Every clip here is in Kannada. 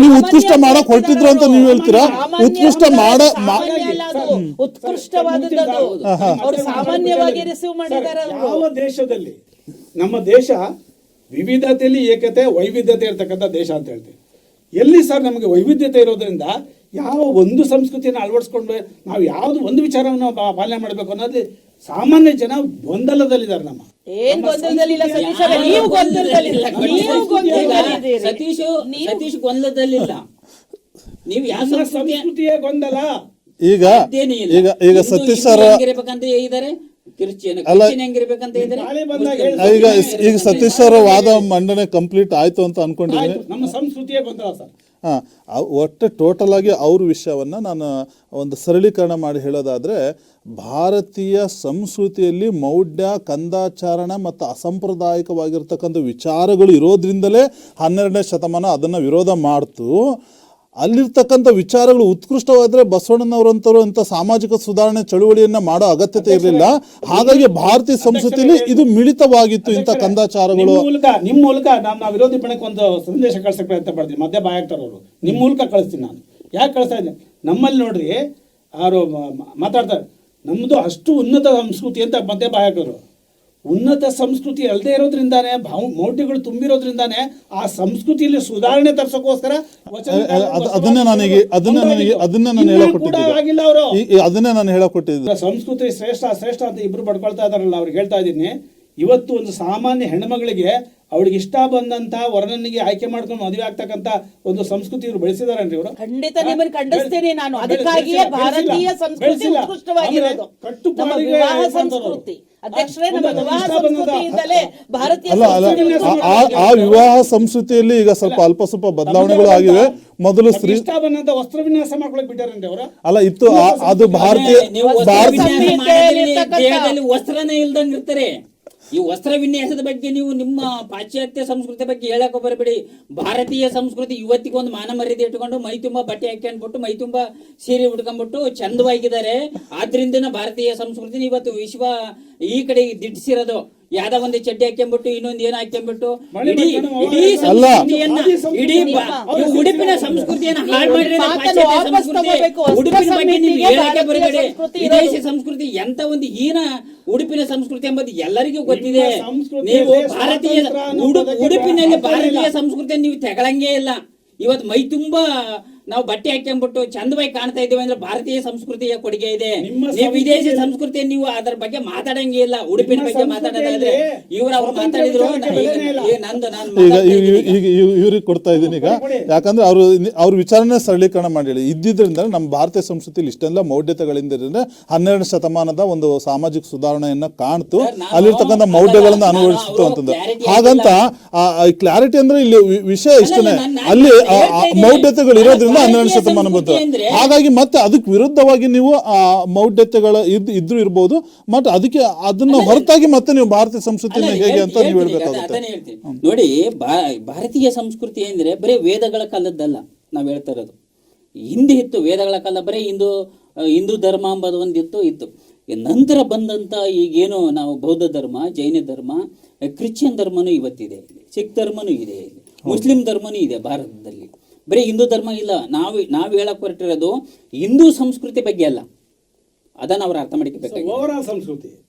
ನೀವು ಉತ್ಕೃಷ್ಟ ಮಾಡಕ್ ಹೊರಟಿದ್ರು ಅಂತ ನೀವು ಹೇಳ್ತೀರಾ? ಉತ್ಕೃಷ್ಟ ಮಾಡ ಉತ್ಕೃಷ್ಟವಾದದ್ದು ಅದು. ಸಾಮಾನ್ಯವಾಗಿ ರಿಸೀವ್ ಮಾಡಿದ್ದಾರೆ ಯಾವ ದೇಶದಲ್ಲಿ? ನಮ್ಮ ದೇಶ ವಿವಿಧತೆಯಲ್ಲಿ ಏಕತೆ ವೈವಿಧ್ಯತೆ ಇರ್ತಕ್ಕಂಥ ದೇಶ ಅಂತ ಹೇಳ್ತೀವಿ. ಎಲ್ಲಿ ಸರ್ ನಮಗೆ ವೈವಿಧ್ಯತೆ ಇರೋದ್ರಿಂದ ಯಾವ ಒಂದು ಸಂಸ್ಕೃತಿಯನ್ನು ಅಳವಡಿಸ್ಕೊಂಡು ನಾವು ಯಾವ್ದು ಒಂದು ವಿಚಾರವನ್ನು ಪಾಲನೆ ಮಾಡಬೇಕು ಅನ್ನೋದು ಸಾಮಾನ್ಯ ಜನ ಗೊಂದಲದಲ್ಲಿದ್ದಾರೆ ನಮ್ಮ. ಏನ್ ಗೊಂದಲದಲ್ಲಿಲ್ಲ ಸತೀಶ್ ಅವರೇ, ನೀವು ಗೊಂದಲದಲ್ಲಿಲ್ಲ. ನೀವು ಗೊಂದಲದಲ್ಲಿದ್ದೀರಿ. ಸತೀಶ್ ಸತೀಶ್ ಗೊಂದಲದಲ್ಲಿಲ್ಲ. ನೀವು ಯಾವ ನಮ್ಮ ಸಂಸ್ಕೃತಿ ಸಂಸ್ಕೃತಿಯೇ ಗೊಂದಲ? ಈಗ ಅದೇನೇ ಇಲ್ಲ. ಈಗ ಈಗ ಹಿಂದೂ ಸತೀಶ್ ಹಿಂದೂ ಸರ್ ಹೆಂಗಿರ್ಬೇಕಂತ ಇದ್ದಾರೆ? ಕ್ರಿಶ್ಚಿಯನ್ ಅಲ್ಲ- ಕ್ರಿಶ್ಚಿಯನ್ ಹೆಂಗಿರ್ಬೇಕಂತ ಇದ್ದಾರೆ? ನಾಳೆ ಬಂದಾಗ ಮುಸ್ಲಿಂ ಹೇಳಿ. ಈಗ ಈಗ ಸತೀಶ್ ಅವರ ವಾದ ಮಂಡನೆ ಕಂಪ್ಲೀಟ್ ಆಯ್ತು ಅಂತ ಅನ್ಕೊಂಡಿದ್ದೀನಿ. ಆಯ್ತು, ನಮ್ಮ ಸಂಸ್ಕೃತಿಯೇ ಗೊಂದಲ ಸರ್. ಹಾ ಒಟ್ಟು ಟೋಟಲಾಗಿ ಅವ್ರ ವಿಷಯವನ್ನು ನಾನು ಒಂದು ಸರಳೀಕರಣ ಮಾಡಿ ಹೇಳೋದಾದರೆ, ಭಾರತೀಯ ಸಂಸ್ಕೃತಿಯಲ್ಲಿ ಮೌಢ್ಯ, ಕಂದಾಚಾರಣ ಮತ್ತು ಅಸಾಂಪ್ರದಾಯಿಕವಾಗಿರ್ತಕ್ಕಂಥ ವಿಚಾರಗಳು ಇರೋದ್ರಿಂದಲೇ ಹನ್ನೆರಡನೇ ಶತಮಾನ ಅದನ್ನು ವಿರೋಧ ಮಾಡ್ತು. ಅಲ್ಲಿರ್ತಕ್ಕಂಥ ವಿಚಾರಗಳು ಉತ್ಕೃಷ್ಟವಾದರೆ ಬಸವಣ್ಣನವರಂತರು ಅಂತ ಸಾಮಾಜಿಕ ಸುಧಾರಣೆ ಚಳುವಳಿಯನ್ನ ಮಾಡೋ ಅಗತ್ಯತೆ ಇರಲಿಲ್ಲ. ಹಾಗಾಗಿ ಭಾರತೀಯ ಸಂಸ್ಕೃತಿಯಲ್ಲಿ ಇದು ಮಿಳಿತವಾಗಿತ್ತು ಇಂಥ ಕಂದಾಚಾರಗಳು. ನಿಮ್ಮ ಮೂಲಕ ನಾನು ವಿರೋಧಿ ಬಣಕ್ಕೆ ಒಂದು ಸಂದೇಶ ಕಳ್ಸಕ್ಕೆ ಪ್ರಯತ್ನ ಪಡ್ತೀನಿ ಮಧ್ಯ ಬಾಯ್ ಆಗ್ತಾರೆ ಅವರು ನಿಮ್ಮ ಮೂಲಕ ಕಳಿಸ್ತೀನಿ ನಾನು. ಯಾಕೆ ಕಳಿಸ್ತಾ ಇದ್ದೀನಿ? ನಮ್ಮಲ್ಲಿ ನೋಡ್ರಿ ಅವರು ಮಾತಾಡ್ತಾರೆ ನಮ್ಮದು ಅಷ್ಟು ಉನ್ನತ ಸಂಸ್ಕೃತಿ ಅಂತ ಮಧ್ಯ ಬಾಯ್ ಹಾಕೋರು ಉನ್ನತ ಸಂಸ್ಕೃತಿ ಅಲ್ಲದೆ ಇರೋದ್ರಿಂದಾನೆ ಭಾವ ಮೌಢ್ಯಗಳು ತುಂಬಿರೋದ್ರಿಂದಾನೇ ಆ ಸಂಸ್ಕೃತಿಯಲ್ಲಿ ಸುಧಾರಣೆ ತರ್ಸೋಕೋಸ್ಕರ ಅದನ್ನೇ ನನಗೆ ಅದನ್ನೇ ನನಗೆ ಅದನ್ನೇ ನಾನು ಅವರು. ಅದನ್ನೇ ನಾನು ಹೇಳಕೊಟ್ಟಿದ್ದೆ. ಸಂಸ್ಕೃತಿ ಶ್ರೇಷ್ಠ ಶ್ರೇಷ್ಠ ಅಂತ ಇಬ್ರು ಪಡ್ಕೊಳ್ತಾ ಇದಾರಲ್ಲ ಅವ್ರಿಗೆ ಹೇಳ್ತಾ ಇದ್ದೀನಿ. ಇವತ್ತು ಒಂದು ಸಾಮಾನ್ಯ ಹೆಣ್ಮಗಳಿಗೆ ಅವಳಿಗೆ ಇಷ್ಟ ಬಂದಂತ ವರ್ಣನಿಗೆ ಆಯ್ಕೆ ಮಾಡ್ಕೊಂಡು ಮದುವೆ ಆಗ್ತಕ್ಕಂತ ಒಂದು ಸಂಸ್ಕೃತಿ ಇವರು ಬೆಳೆಸಿದಾರನ್ರಿ ಇವರು? ಖಂಡಿತ ನಿಮ್ಮನ್ನು ಖಂಡಿಸ್ತೇನೆ ನಾನು. ಅದಕ್ಕಾಗಿಯೇ ಭಾರತೀಯ ಸಂಸ್ಕೃತಿ ಉತ್ಕೃಷ್ಟವಾಗಿರೋದು. ನಮ್ಮ ವಿವಾಹ ಸಂಸ್ಕೃತಿ. ಅಧ್ಯಕ್ಷರೇ ನಮ್ಮ ವಿವಾಹ ಸಂಸ್ಕೃತಿಯಿಂದಲೇ ಭಾರತೀಯ ಆ- ವಿವಾಹ ಸಂಸ್ಕೃತಿಯಲ್ಲಿ ಈಗ ಸ್ವಲ್ಪ ಅಲ್ಪ ಸ್ವಲ್ಪ ಬದಲಾವಣೆಗಳು ಆಗಿವೆ ಮೊದಲು ಸ್ತ್ರೀ ಇಷ್ಟ ಬಂದಂತ ವಸ್ತ್ರ ವಿನ್ಯಾಸ ಮಾಡ್ಕೊಳಕ್ ಬಿಟ್ಟಾರನ್ರಿ ಅವರು? ಅಲ್ಲ ಇತ್ತು ಅದು ಭಾರತೀಯ ವಸ್ತ್ರನೇ ಇಲ್ದಂಗ್ ಇರ್ತಾರೆ. ಈ ವಸ್ತ್ರ ವಿನ್ಯಾಸದ ಬಗ್ಗೆ ನೀವು ನಿಮ್ಮ ಪಾಶ್ಚಾತ್ಯ ಸಂಸ್ಕೃತಿ ಬಗ್ಗೆ ಹೇಳಕ್ಕೆ ಬರಬೇಡಿ ಭಾರತೀಯ ಸಂಸ್ಕೃತಿ ಇವತ್ತಿಗೆ ಒಂದು ಮಾನ ಮರ್ಯಾದೆ ಇಟ್ಕೊಂಡು ಮೈ ತುಂಬಾ ಬಟ್ಟೆ ಹಾಕ್ಕೊಂಡ್ಬಿಟ್ಟು ಮೈ ತುಂಬಾ ಸೀರೆ ಉಟ್ಕೊಂಡ್ಬಿಟ್ಟು ಚಂದವಾಗಿದ್ದಾರೆ. ಆದ್ರಿಂದನ ಭಾರತೀಯ ಸಂಸ್ಕೃತಿ ಇವತ್ತು ವಿಶ್ವ ಈ ಕಡೆ ದಿಟ್ಟಿಸಿರೋದು ಯಾವ್ದೋ ಒಂದು ಚಡ್ಡಿ ಹಾಕೊಂಬಿಟ್ಟು ಇನ್ನೊಂದು ಏನ್ ಹಾಕೊಂಡ್ಬಿಟ್ಟು ಇಡೀ ಇಡೀ ಸಂಸ್ಕೃತಿಯನ್ನ ಇಡೀ ಉಡುಪಿನ ಸಂಸ್ಕೃತಿಯನ್ನ ಹಾಳು ಸಂಸ್ಕೃತಿ. ಉಡುಪಿನ ಬಗ್ಗೆ ನೀವು ಹೇಳಕ್ಕೆ ಬರಬೇಡಿ ವಿದೇಶಿ ಸಂಸ್ಕೃತಿ ಎಂತ ಒಂದು ಹೀನ ಉಡುಪಿನ ಸಂಸ್ಕೃತಿ ಎಂಬುದು ಎಲ್ಲರಿಗೂ ಗೊತ್ತಿದೆ. ನೀವು ಭಾರತೀಯ ಉಡುಪಿನಲ್ಲಿ ಭಾರತೀಯ ಇಲ್ಲ. ಸಂಸ್ಕೃತಿ ನೀವು ತೆಗಳಂಗೇ ಇಲ್ಲ. ಇವತ್ತು ಮೈ ತುಂಬಾ ನಾವು ಬಟ್ಟೆ ಹಾಕೊಂಡ್ಬಿಟ್ಟು ಚಂದವಾಗಿ ಕಾಣ್ತಾ ಇದೀವಿ ಅಂದ್ರೆ ಭಾರತೀಯ ಸಂಸ್ಕೃತಿಯ ಕೊಡುಗೆ ಇದೆ. ನೀವು ವಿದೇಶಿ ಸಂಸ್ಕೃತಿ ನೀವು ಅದರ ಬಗ್ಗೆ ಮಾತಾಡಂಗಿಲ್ಲ ಉಡುಪಿನ ಬಗ್ಗೆ ಮಾತಾಡೋದಾದ್ರೆ ಇವ್ರು ಅವ್ರು ಮಾತಾಡಿದ್ರು ನಂದು ಇವ್ರಿಗೆ ಕೊಡ್ತಾ ಇದ್ದೀನಿ ಈಗ. ಯಾಕಂದ್ರೆ ಅವರು ಅವ್ರ ವಿಚಾರನೆ ಸರಳೀಕರಣ ಮಾಡಿ ಇದ್ದಿದ್ರಿಂದ ನಮ್ಮ ಭಾರತೀಯ ಸಂಸ್ಕೃತಿಯಲ್ಲಿ ಇಷ್ಟೆಲ್ಲ ಮೌಢ್ಯತೆಗಳಿಂದ ಹನ್ನೆರಡು ಶತಮಾನದ ಒಂದು ಸಾಮಾಜಿಕ ಸುಧಾರಣೆಯನ್ನ ಕಾಣ್ತು. ಅಲ್ಲಿರ್ತಕ್ಕಂಥ ಅಲ್ಲ, ಮೌಢ್ಯಗಳನ್ನ ನಾನು ಅನುಭವಿಸ್ತು ಅವರು ಅಂತಂದು ಹಾಗಂತ ಕ್ಲಾರಿಟಿ ಅಂದ್ರೆ ಇಲ್ಲಿ ವಿ- ವಿಷಯ ಇಷ್ಟನೇ. ಅಲ್ಲಿ. ಮೌಢ್ಯತೆಗಳು ಇರೋದ್ರಿಂದ ಹನ್ನೆರಡು ಶತಮಾನ ಬಂತು. ಹಾಗಾಗಿ ಮತ್ತೆ ಅದಕ್ಕೆ ವಿರುದ್ಧವಾಗಿ ನೀವು ಆ ಮೌಢ್ಯತೆಗಳ ಇದ್ ಇದ್ರು ಇರ್ಬೋದು ಮತ್ತೆ ಅದಕ್ಕೆ ಅದನ್ನ ಹೊರತಾಗಿ ಮತ್ತೆ ನೀವು ಭಾರತೀಯ ಸಂಸ್ಕೃತಿನ ಹೇಗೆ ಅಂತ ನೀವು ಹೇಳ್ಬೇಕಾಗುತ್ತೆ. ನೋಡಿ ಭಾರತೀಯ ಸಂಸ್ಕೃತಿ ಅಂದ್ರೆ ಬರೀ ವೇದಗಳ ಕಾಲದ್ದಲ್ಲ ನಾವ್ ಹೇಳ್ತಾ ಇರೋದು. ಹಿಂದೆ ಇತ್ತು ವೇದಗಳ ಕಾಲ ಬರೀ ಹಿಂದೂ ಹಿಂದೂ ಧರ್ಮ ಅಂಬದು ಒಂದಿತ್ತು ಇತ್ತು ನಂತರ ಬಂದಂತ ಈಗೇನು ನಾವು ಬೌದ್ಧ ಧರ್ಮ ಜೈನ ಧರ್ಮ ಕ್ರಿಶ್ಚಿಯನ್ ಧರ್ಮನೂ ಇವತ್ತಿದೆ. ಸಿಖ್ ಧರ್ಮನೂ ಇದೆ. ಮುಸ್ಲಿಂ ಧರ್ಮನೂ ಇದೆ ಭಾರತದಲ್ಲಿ. ಬರೀ ಹಿಂದೂ ಧರ್ಮ ಇಲ್ಲ. ನಾವು ನಾವು ಹೇಳಕ್ ಹೊರಟಿರೋದು ಹಿಂದೂ ಸಂಸ್ಕೃತಿ ಬಗ್ಗೆ ಅಲ್ಲ. ಅದನ್ನ ಅವ್ರು ಅರ್ಥ ಮಾಡ್ಕೋಬೇಕಾಗಿದೆ ಸಂಸ್ಕೃತಿ.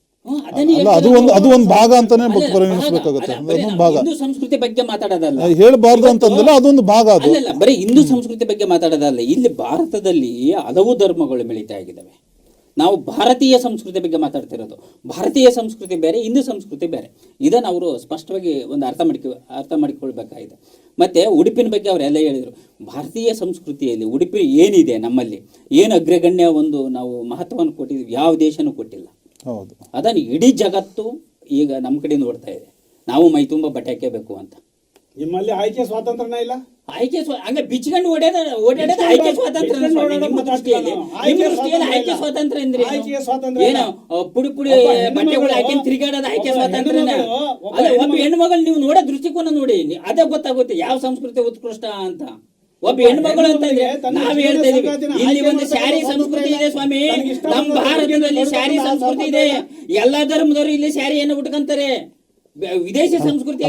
ಅದು ಒಂದು- ಅದು ಒಂದು ಭಾಗ ಅಂತಾನೆ ಪರಿಗಣಿಸ್ಬೇಕಾಗುತ್ತೆ. ಅದೊಂದು ಭಾಗ. ಹಿಂದೂ ಸಂಸ್ಕೃತಿ ಬಗ್ಗೆ ಮಾತಾಡೋದಲ್ಲ. ಹೇಳ್ಬಾರ್ದು ಅಂತಂದಿಲ್ಲ ಅದೊಂದು ಭಾಗ ಅದು. ಬರೀ ಹಿಂದೂ ಸಂಸ್ಕೃತಿ ಬಗ್ಗೆ ಮಾತಾಡೋದಲ್ಲ. ಇಲ್ಲಿ ಭಾರತದಲ್ಲಿ ಹಲವು ಧರ್ಮಗಳು ಬೆಳೀತಾ ಆಗಿದ್ದಾವೆ ನಾವು ಭಾರತೀಯ ಸಂಸ್ಕೃತಿ ಬಗ್ಗೆ ಮಾತಾಡ್ತಿರೋದು. ಭಾರತೀಯ ಸಂಸ್ಕೃತಿ ಬೇರೆ ಹಿಂದೂ ಸಂಸ್ಕೃತಿ ಬೇರೆ. ಇದನ್ನು ಅವರು ಸ್ಪಷ್ಟವಾಗಿ ಒಂದು ಅರ್ಥ ಮಾಡ್ಕೊ ಅರ್ಥ ಮಾಡಿಕೊಳ್ಬೇಕಾಗಿದೆ. ಮತ್ತೆ ಉಡುಪಿನ ಬಗ್ಗೆ ಅವರೆಲ್ಲ ಹೇಳಿದರು. ಭಾರತೀಯ ಸಂಸ್ಕೃತಿಯಲ್ಲಿ ಉಡುಪಿ ಏನಿದೆ ನಮ್ಮಲ್ಲಿ? ಏನು ಅಗ್ರಗಣ್ಯ ಒಂದು ನಾವು ಮಹತ್ವವನ್ನು ಕೊಟ್ಟಿದ್ದೀವಿ? ಯಾವ ದೇಶನೂ ಕೊಟ್ಟಿಲ್ಲ. ಹೌದು. ಅದನ್ನು ಇಡೀ ಜಗತ್ತು ಈಗ ನಮ್ಮ ಕಡೆ ನೋಡ್ತಾ ಇದೆ. ನಾವು ಮೈ ತುಂಬ ಬಟ್ಟೆ ಹಾಕಬೇಕು ಅಂತ. ನಿಮ್ಮಲ್ಲಿ ಆಯ್ಕೆ ಸ್ವಾತಂತ್ರ್ಯನೇ ಇಲ್ಲ? ಆಯ್ಕೆ ಸ್ವ ಹಂಗ ಬಿಚ್ಕೊಂಡು ಓಡಾಡ ಓಡಾಡೋದು ಆಯ್ಕೆ ಸ್ವಾತಂತ್ರ್ಯ ಸ್ವಾಮಿ, ನಿಮ್ಮ ದೃಷ್ಟಿಯಲ್ಲಿ. ಆಯ್ಕೆ ನಿಮ್ಮ ದೃಷ್ಟಿಯಲ್ಲಿ ಆಯ್ಕೆ ಸ್ವಾತಂತ್ರ್ಯ ಸ್ವಾತಂತ್ರ್ಯ ಅಂದ್ರೆ ಆಯ್ಕೆ ಸ್ವಾತಂತ್ರ್ಯ ಏನು ಪುಡಿ ಪುಡಿ ಒಬ್ಬ ಹೆಣ್ಣು ಬಟ್ಟೆಗಳು ಮಗಳು- ಹಾಕಿ ತಿರುಗಾಡೋದು ಆಯ್ಕೆ ಒಬ್ಬ ಹೆಣ್ಣು ಮಗಳು- ಒಬ್ಬ ಅಲ್ಲ ಒಬ್ಬ ಮಗಳು- ಹೆಣ್ಮಗಳು ನೀವು ನೋಡೋ ದೃಷ್ಟಿಕೋನ ನೋಡಿ ನಿ- ಅದೇ ಗೊತ್ತಾಗುತ್ತೆ ಯಾವ ಸಂಸ್ಕೃತಿ ಉತ್ಕೃಷ್ಟ ಅಂತ. ಒಬ್ಬ ಹೆಣ್ಮಗಳು ಅಂತ ಅಂದ್ರೆ ತನ್ನ ನಾವ್ ಹೇಳ್ತಾ ಇದೀವಿ ಸಂಗಾತಿನ ಇಲ್ಲಿ ಆಯ್ಕೆ ಒಂದು ಶಾರಿ ಸ್ಯಾರಿ ಸಂಸ್ಕೃತಿ ಇದೆ ಸ್ವಾಮಿ. ನಮ್ ಇಷ್ಟ ನಮ್ಮ ಭಾರತದಲ್ಲಿ ಶಾರಿ ಸ್ಯಾರಿ ಸಂಸ್ಕೃತಿ ಇದೆ. ಎಲ್ಲಾ ಧರ್ಮದವರು ಇಲ್ಲಿ ಶಾರಿಯನ್ನು ಉಟ್ಕೊಂತಾರೆ. ವಿದೇಶಿ ಸಂಸ್ಕೃತಿ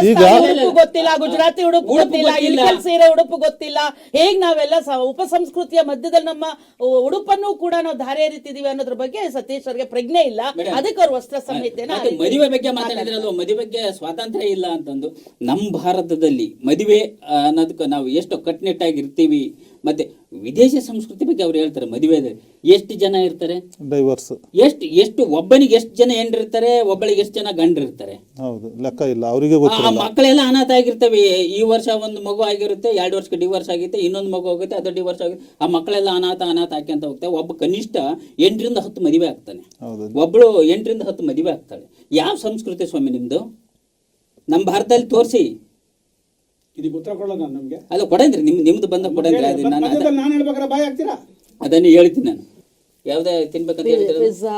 ಈಗ- ಉಡುಪು ಗೊತ್ತಿಲ್ಲ ಗುಜರಾತಿ ಉಡುಪು ಗೊತ್ತಿಲ್ಲ. ಇಳ್ಕಲ್ ಸೀರೆ ಉಡುಪು ಗೊತ್ತಿಲ್ಲ. ಹೇಗ್ ನಾವೆಲ್ಲ ಉಪ ಸಂಸ್ಕೃತಿಯ ಮಧ್ಯದಲ್ಲಿ ನಮ್ಮ ಉಡುಪನ್ನು ಕೂಡ ನಾವು ಧಾರೆ ಎರಿತಿದೀವಿ ಅನ್ನೋದ್ರ ಬಗ್ಗೆ ಸತೀಶ್ ಅವರಿಗೆ ಪ್ರಜ್ಞೆ ಇಲ್ಲ. ಅದಕ್ಕೆ ಅವ್ರ ವಸ್ತ್ರ ಸಂಹಿತೆನ ಮದುವೆ ಬಗ್ಗೆ ಮಾತಾಡಿದ್ರಲ್ವ ಮದುವೆ ಬಗ್ಗೆ ಸ್ವಾತಂತ್ರ್ಯ ಇಲ್ಲ ಅಂತಂದು. ನಮ್ಮ ಭಾರತದಲ್ಲಿ ಮದುವೆ ಅನ್ನೋದಕ್ಕೆ ನಾವು ಎಷ್ಟು ಕಟ್ಟುನಿಟ್ಟಾಗಿ ಇರ್ತೀವಿ. ಮತ್ತೆ ವಿದೇಶಿ ಸಂಸ್ಕೃತಿ ಬಗ್ಗೆ ಅವ್ರು ಹೇಳ್ತಾರೆ ಮದುವೆ ಎಷ್ಟು ಜನ ಇರ್ತಾರೆ? ಡೈವರ್ಸ್ ಎಷ್ಟು ಎಷ್ಟು ಒಬ್ಬನಿಗೆ ಎಷ್ಟು ಜನ ಹೆಂಡಿರ್ತಾರೆ ಒಬ್ಬಳಿಗೆ ಎಷ್ಟು ಜನ ಗಂಡ್ರಿರ್ತಾರೆ ಹೌದು ಲೆಕ್ಕ ಇಲ್ಲ ಅವರಿಗೆ ಆ ಮಕ್ಕಳೆಲ್ಲ ಅನಾಥ ಆಗಿರ್ತವೆ ಈ ವರ್ಷ ಒಂದು ಮಗು ಆಗಿರುತ್ತೆ ಎರಡು ವರ್ಷಕ್ಕೆ ಡಿವೋರ್ಸ್ ಆಗುತ್ತೆ ಇನ್ನೊಂದು ಮಗು ಹೋಗುತ್ತೆ ಅದು ಡಿವೋರ್ಸ್ ಆಗುತ್ತೆ. ಆ ಮಕ್ಕಳೆಲ್ಲ ಅನಾಥ ಅನಾಥ ಹಾಕ್ಯಂತ ಹೋಗ್ತವೆ ಒಬ್ಬ ಕನಿಷ್ಠ ಎಂಟರಿಂದ ಹತ್ತು ಮದುವೆ ಆಗ್ತಾನೆ. ಒಬ್ಬಳು ಎಂಟರಿಂದ ಹತ್ತು ಮದುವೆ ಆಗ್ತಾಳೆ. ಯಾವ ಸಂಸ್ಕೃತಿ ಸ್ವಾಮಿ ನಿಮ್ದು? ನಮ್ಮ ಭಾರತದಲ್ಲಿ ತೋರಿಸಿ. ಇದಕ್ಕೆ ಉತ್ತರ ಕೊಡೋಣ ನಮಗೆ. ಅಲ್ಲ ಕೊಡಂದ್ರಿ ನಿಮ್ ನಿಮ್ದು ಬಂದ ಕೊಡಂದ್ರಿ ಅದು ನಾನು ಅದ- ನಾನು ಹೇಳ್ಬೇಕಾದ್ರೆ ಬಾಯ್ ಆಗ್ತೀರಾ ಅದನ್ನು ಹೇಳ್ತೀನಿ ನಾನು. ಯಾವ್ದೇ ತಿನ್ಬೇಕಂತ ಹೇಳಿದ್ರೆ ಪಿಜ್ಜಾ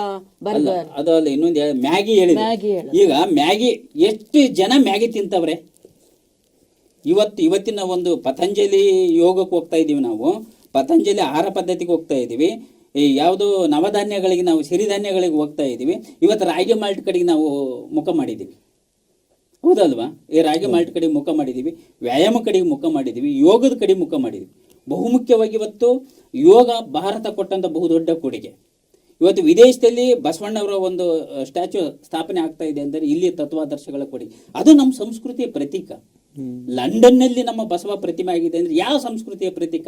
ಅಲ್ಲ ಅದು ಅಲ್ಲ ಇನ್ನೊಂದು ಹೇಳಿ ಮ್ಯಾಗಿ ಹೇಳಿದೆ. ಮ್ಯಾಗಿ ಹೇಳು. ಈಗ ಮ್ಯಾಗಿ ಎಷ್ಟು ಜನ ಮ್ಯಾಗಿ ತಿಂತವ್ರೆ? ಇವತ್ತು ಇವತ್ತಿನ ಒಂದು ಪತಂಜಲಿ ಯೋಗಕ್ಕೆ ಹೋಗ್ತಾ ಇದ್ದೀವಿ ನಾವು. ಪತಂಜಲಿ ಆಹಾರ ಪದ್ಧತಿಗೆ ಹೋಗ್ತಾ ಇದ್ದೀವಿ. ಈ ಯಾವುದು ನವಧಾನ್ಯಗಳಿಗೆ ನಾವು ಸಿರಿಧಾನ್ಯಗಳಿಗೆ ಹೋಗ್ತಾ ಇದ್ದೀವಿ. ಇವತ್ತು ರಾಗಿ ಮಾಲ್ಟ್ ಕಡೆಗೆ ನಾವು ಮುಖ ಮಾಡಿದ್ದೀವಿ. ಹೌದಲ್ವಾ? ಈ ರಾಗಿ ಮಾಲ್ಟ್ ಕಡೆ ಮುಖ ಮಾಡಿದ್ದೀವಿ ವ್ಯಾಯಾಮ ಕಡೆಗೆ ಮುಖ ಮಾಡಿದ್ದೀವಿ ಯೋಗದ ಕಡೆ ಮುಖ ಮಾಡಿದ್ದೀವಿ ಬಹುಮುಖ್ಯವಾಗಿ ಇವತ್ತು ಯೋಗ ಭಾರತ ಕೊಟ್ಟಂತ ಬಹುದೊಡ್ಡ ಕೊಡುಗೆ. ಇವತ್ತು ವಿದೇಶದಲ್ಲಿ ಬಸವಣ್ಣವರ ಒಂದು ಸ್ಟ್ಯಾಚ್ಯೂ ಸ್ಥಾಪನೆ ಆಗ್ತಾ ಇದೆ ಅಂದರೆ ಇಲ್ಲಿ ತತ್ವಾದರ್ಶಗಳ ಕೊಡುಗೆ ಅದು ನಮ್ಮ ಸಂಸ್ಕೃತಿಯ ಪ್ರತೀಕ. ಲಂಡನ್ನಲ್ಲಿ ನಮ್ಮ ಬಸವ ಪ್ರತಿಮೆ ಆಗಿದೆ ಅಂದ್ರೆ ಯಾವ ಸಂಸ್ಕೃತಿಯ ಪ್ರತೀಕ?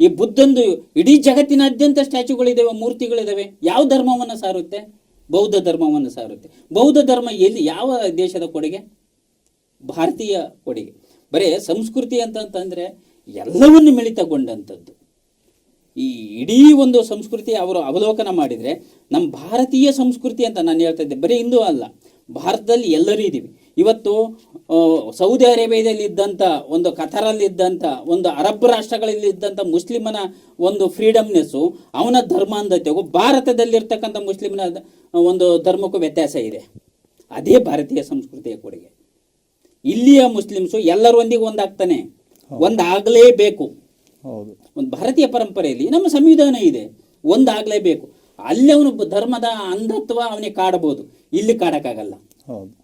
ಈ ಬುದ್ಧಂದು ಇಡೀ ಜಗತ್ತಿನಾದ್ಯಂತ ಸ್ಟ್ಯಾಚ್ಯೂಗಳಿದ್ದಾವೆ ಮೂರ್ತಿಗಳಿದ್ದಾವೆ ಯಾವ ಧರ್ಮವನ್ನು ಸಾರುತ್ತೆ? ಬೌದ್ಧ ಧರ್ಮವನ್ನು ಸಾರುತ್ತೆ ಬೌದ್ಧ ಧರ್ಮ ಎಲ್ಲಿ ಯಾವ ದೇಶದ ಕೊಡುಗೆ? ಭಾರತೀಯ ಕೊಡುಗೆ. ಬರೇ ಸಂಸ್ಕೃತಿ ಅಂತಂತಂದರೆ ಎಲ್ಲವನ್ನು ಮಿಳಿತಗೊಂಡಂಥದ್ದು. ಈ ಇಡೀ ಒಂದು ಸಂಸ್ಕೃತಿ ಅವರು ಅವಲೋಕನ ಮಾಡಿದರೆ ನಮ್ಮ ಭಾರತೀಯ ಸಂಸ್ಕೃತಿ ಅಂತ ನಾನು ಹೇಳ್ತಾ ಇದ್ದೆ. ಬರೀ ಹಿಂದೂ ಅಲ್ಲ. ಭಾರತದಲ್ಲಿ ಎಲ್ಲರೂ ಇದ್ದೀವಿ. ಇವತ್ತು ಸೌದಿ ಅರೇಬಿಯಾದಲ್ಲಿ ಇದ್ದಂಥ ಒಂದು ಕತರಲ್ಲಿ ಇದ್ದಂಥ ಒಂದು ಅರಬ್ ರಾಷ್ಟ್ರಗಳಲ್ಲಿ ಇದ್ದಂಥ ಮುಸ್ಲಿಮನ ಒಂದು ಫ್ರೀಡಮ್ನೆಸ್ಸು ಅವನ ಧರ್ಮಾಂಧತೆಗೂ ಭಾರತದಲ್ಲಿರ್ತಕ್ಕಂಥ ಮುಸ್ಲಿಮನ ಒಂದು ಧರ್ಮಕ್ಕೂ ವ್ಯತ್ಯಾಸ ಇದೆ. ಅದೇ ಭಾರತೀಯ ಸಂಸ್ಕೃತಿಯ ಕೊಡುಗೆ. ಇಲ್ಲಿಯ ಮುಸ್ಲಿಮ್ಸು ಎಲ್ಲರೊಂದಿಗೆ ಒಂದಾಗ್ತಾನೆ. ಒಂದಾಗಲೇಬೇಕು. ಹೌದು. ಒಂದು ಭಾರತೀಯ ಪರಂಪರೆಯಲ್ಲಿ ನಮ್ಮ ಸಂವಿಧಾನ ಇದೆ. ಒಂದಾಗಲೇಬೇಕು. ಅಲ್ಲಿ ಅವನು ಧರ್ಮದ ಅಂಧತ್ವ ಅವನಿಗೆ ಕಾಡಬಹುದು ಇಲ್ಲಿ ಕಾಡಕ್ಕಾಗಲ್ಲ. ಹೌದು.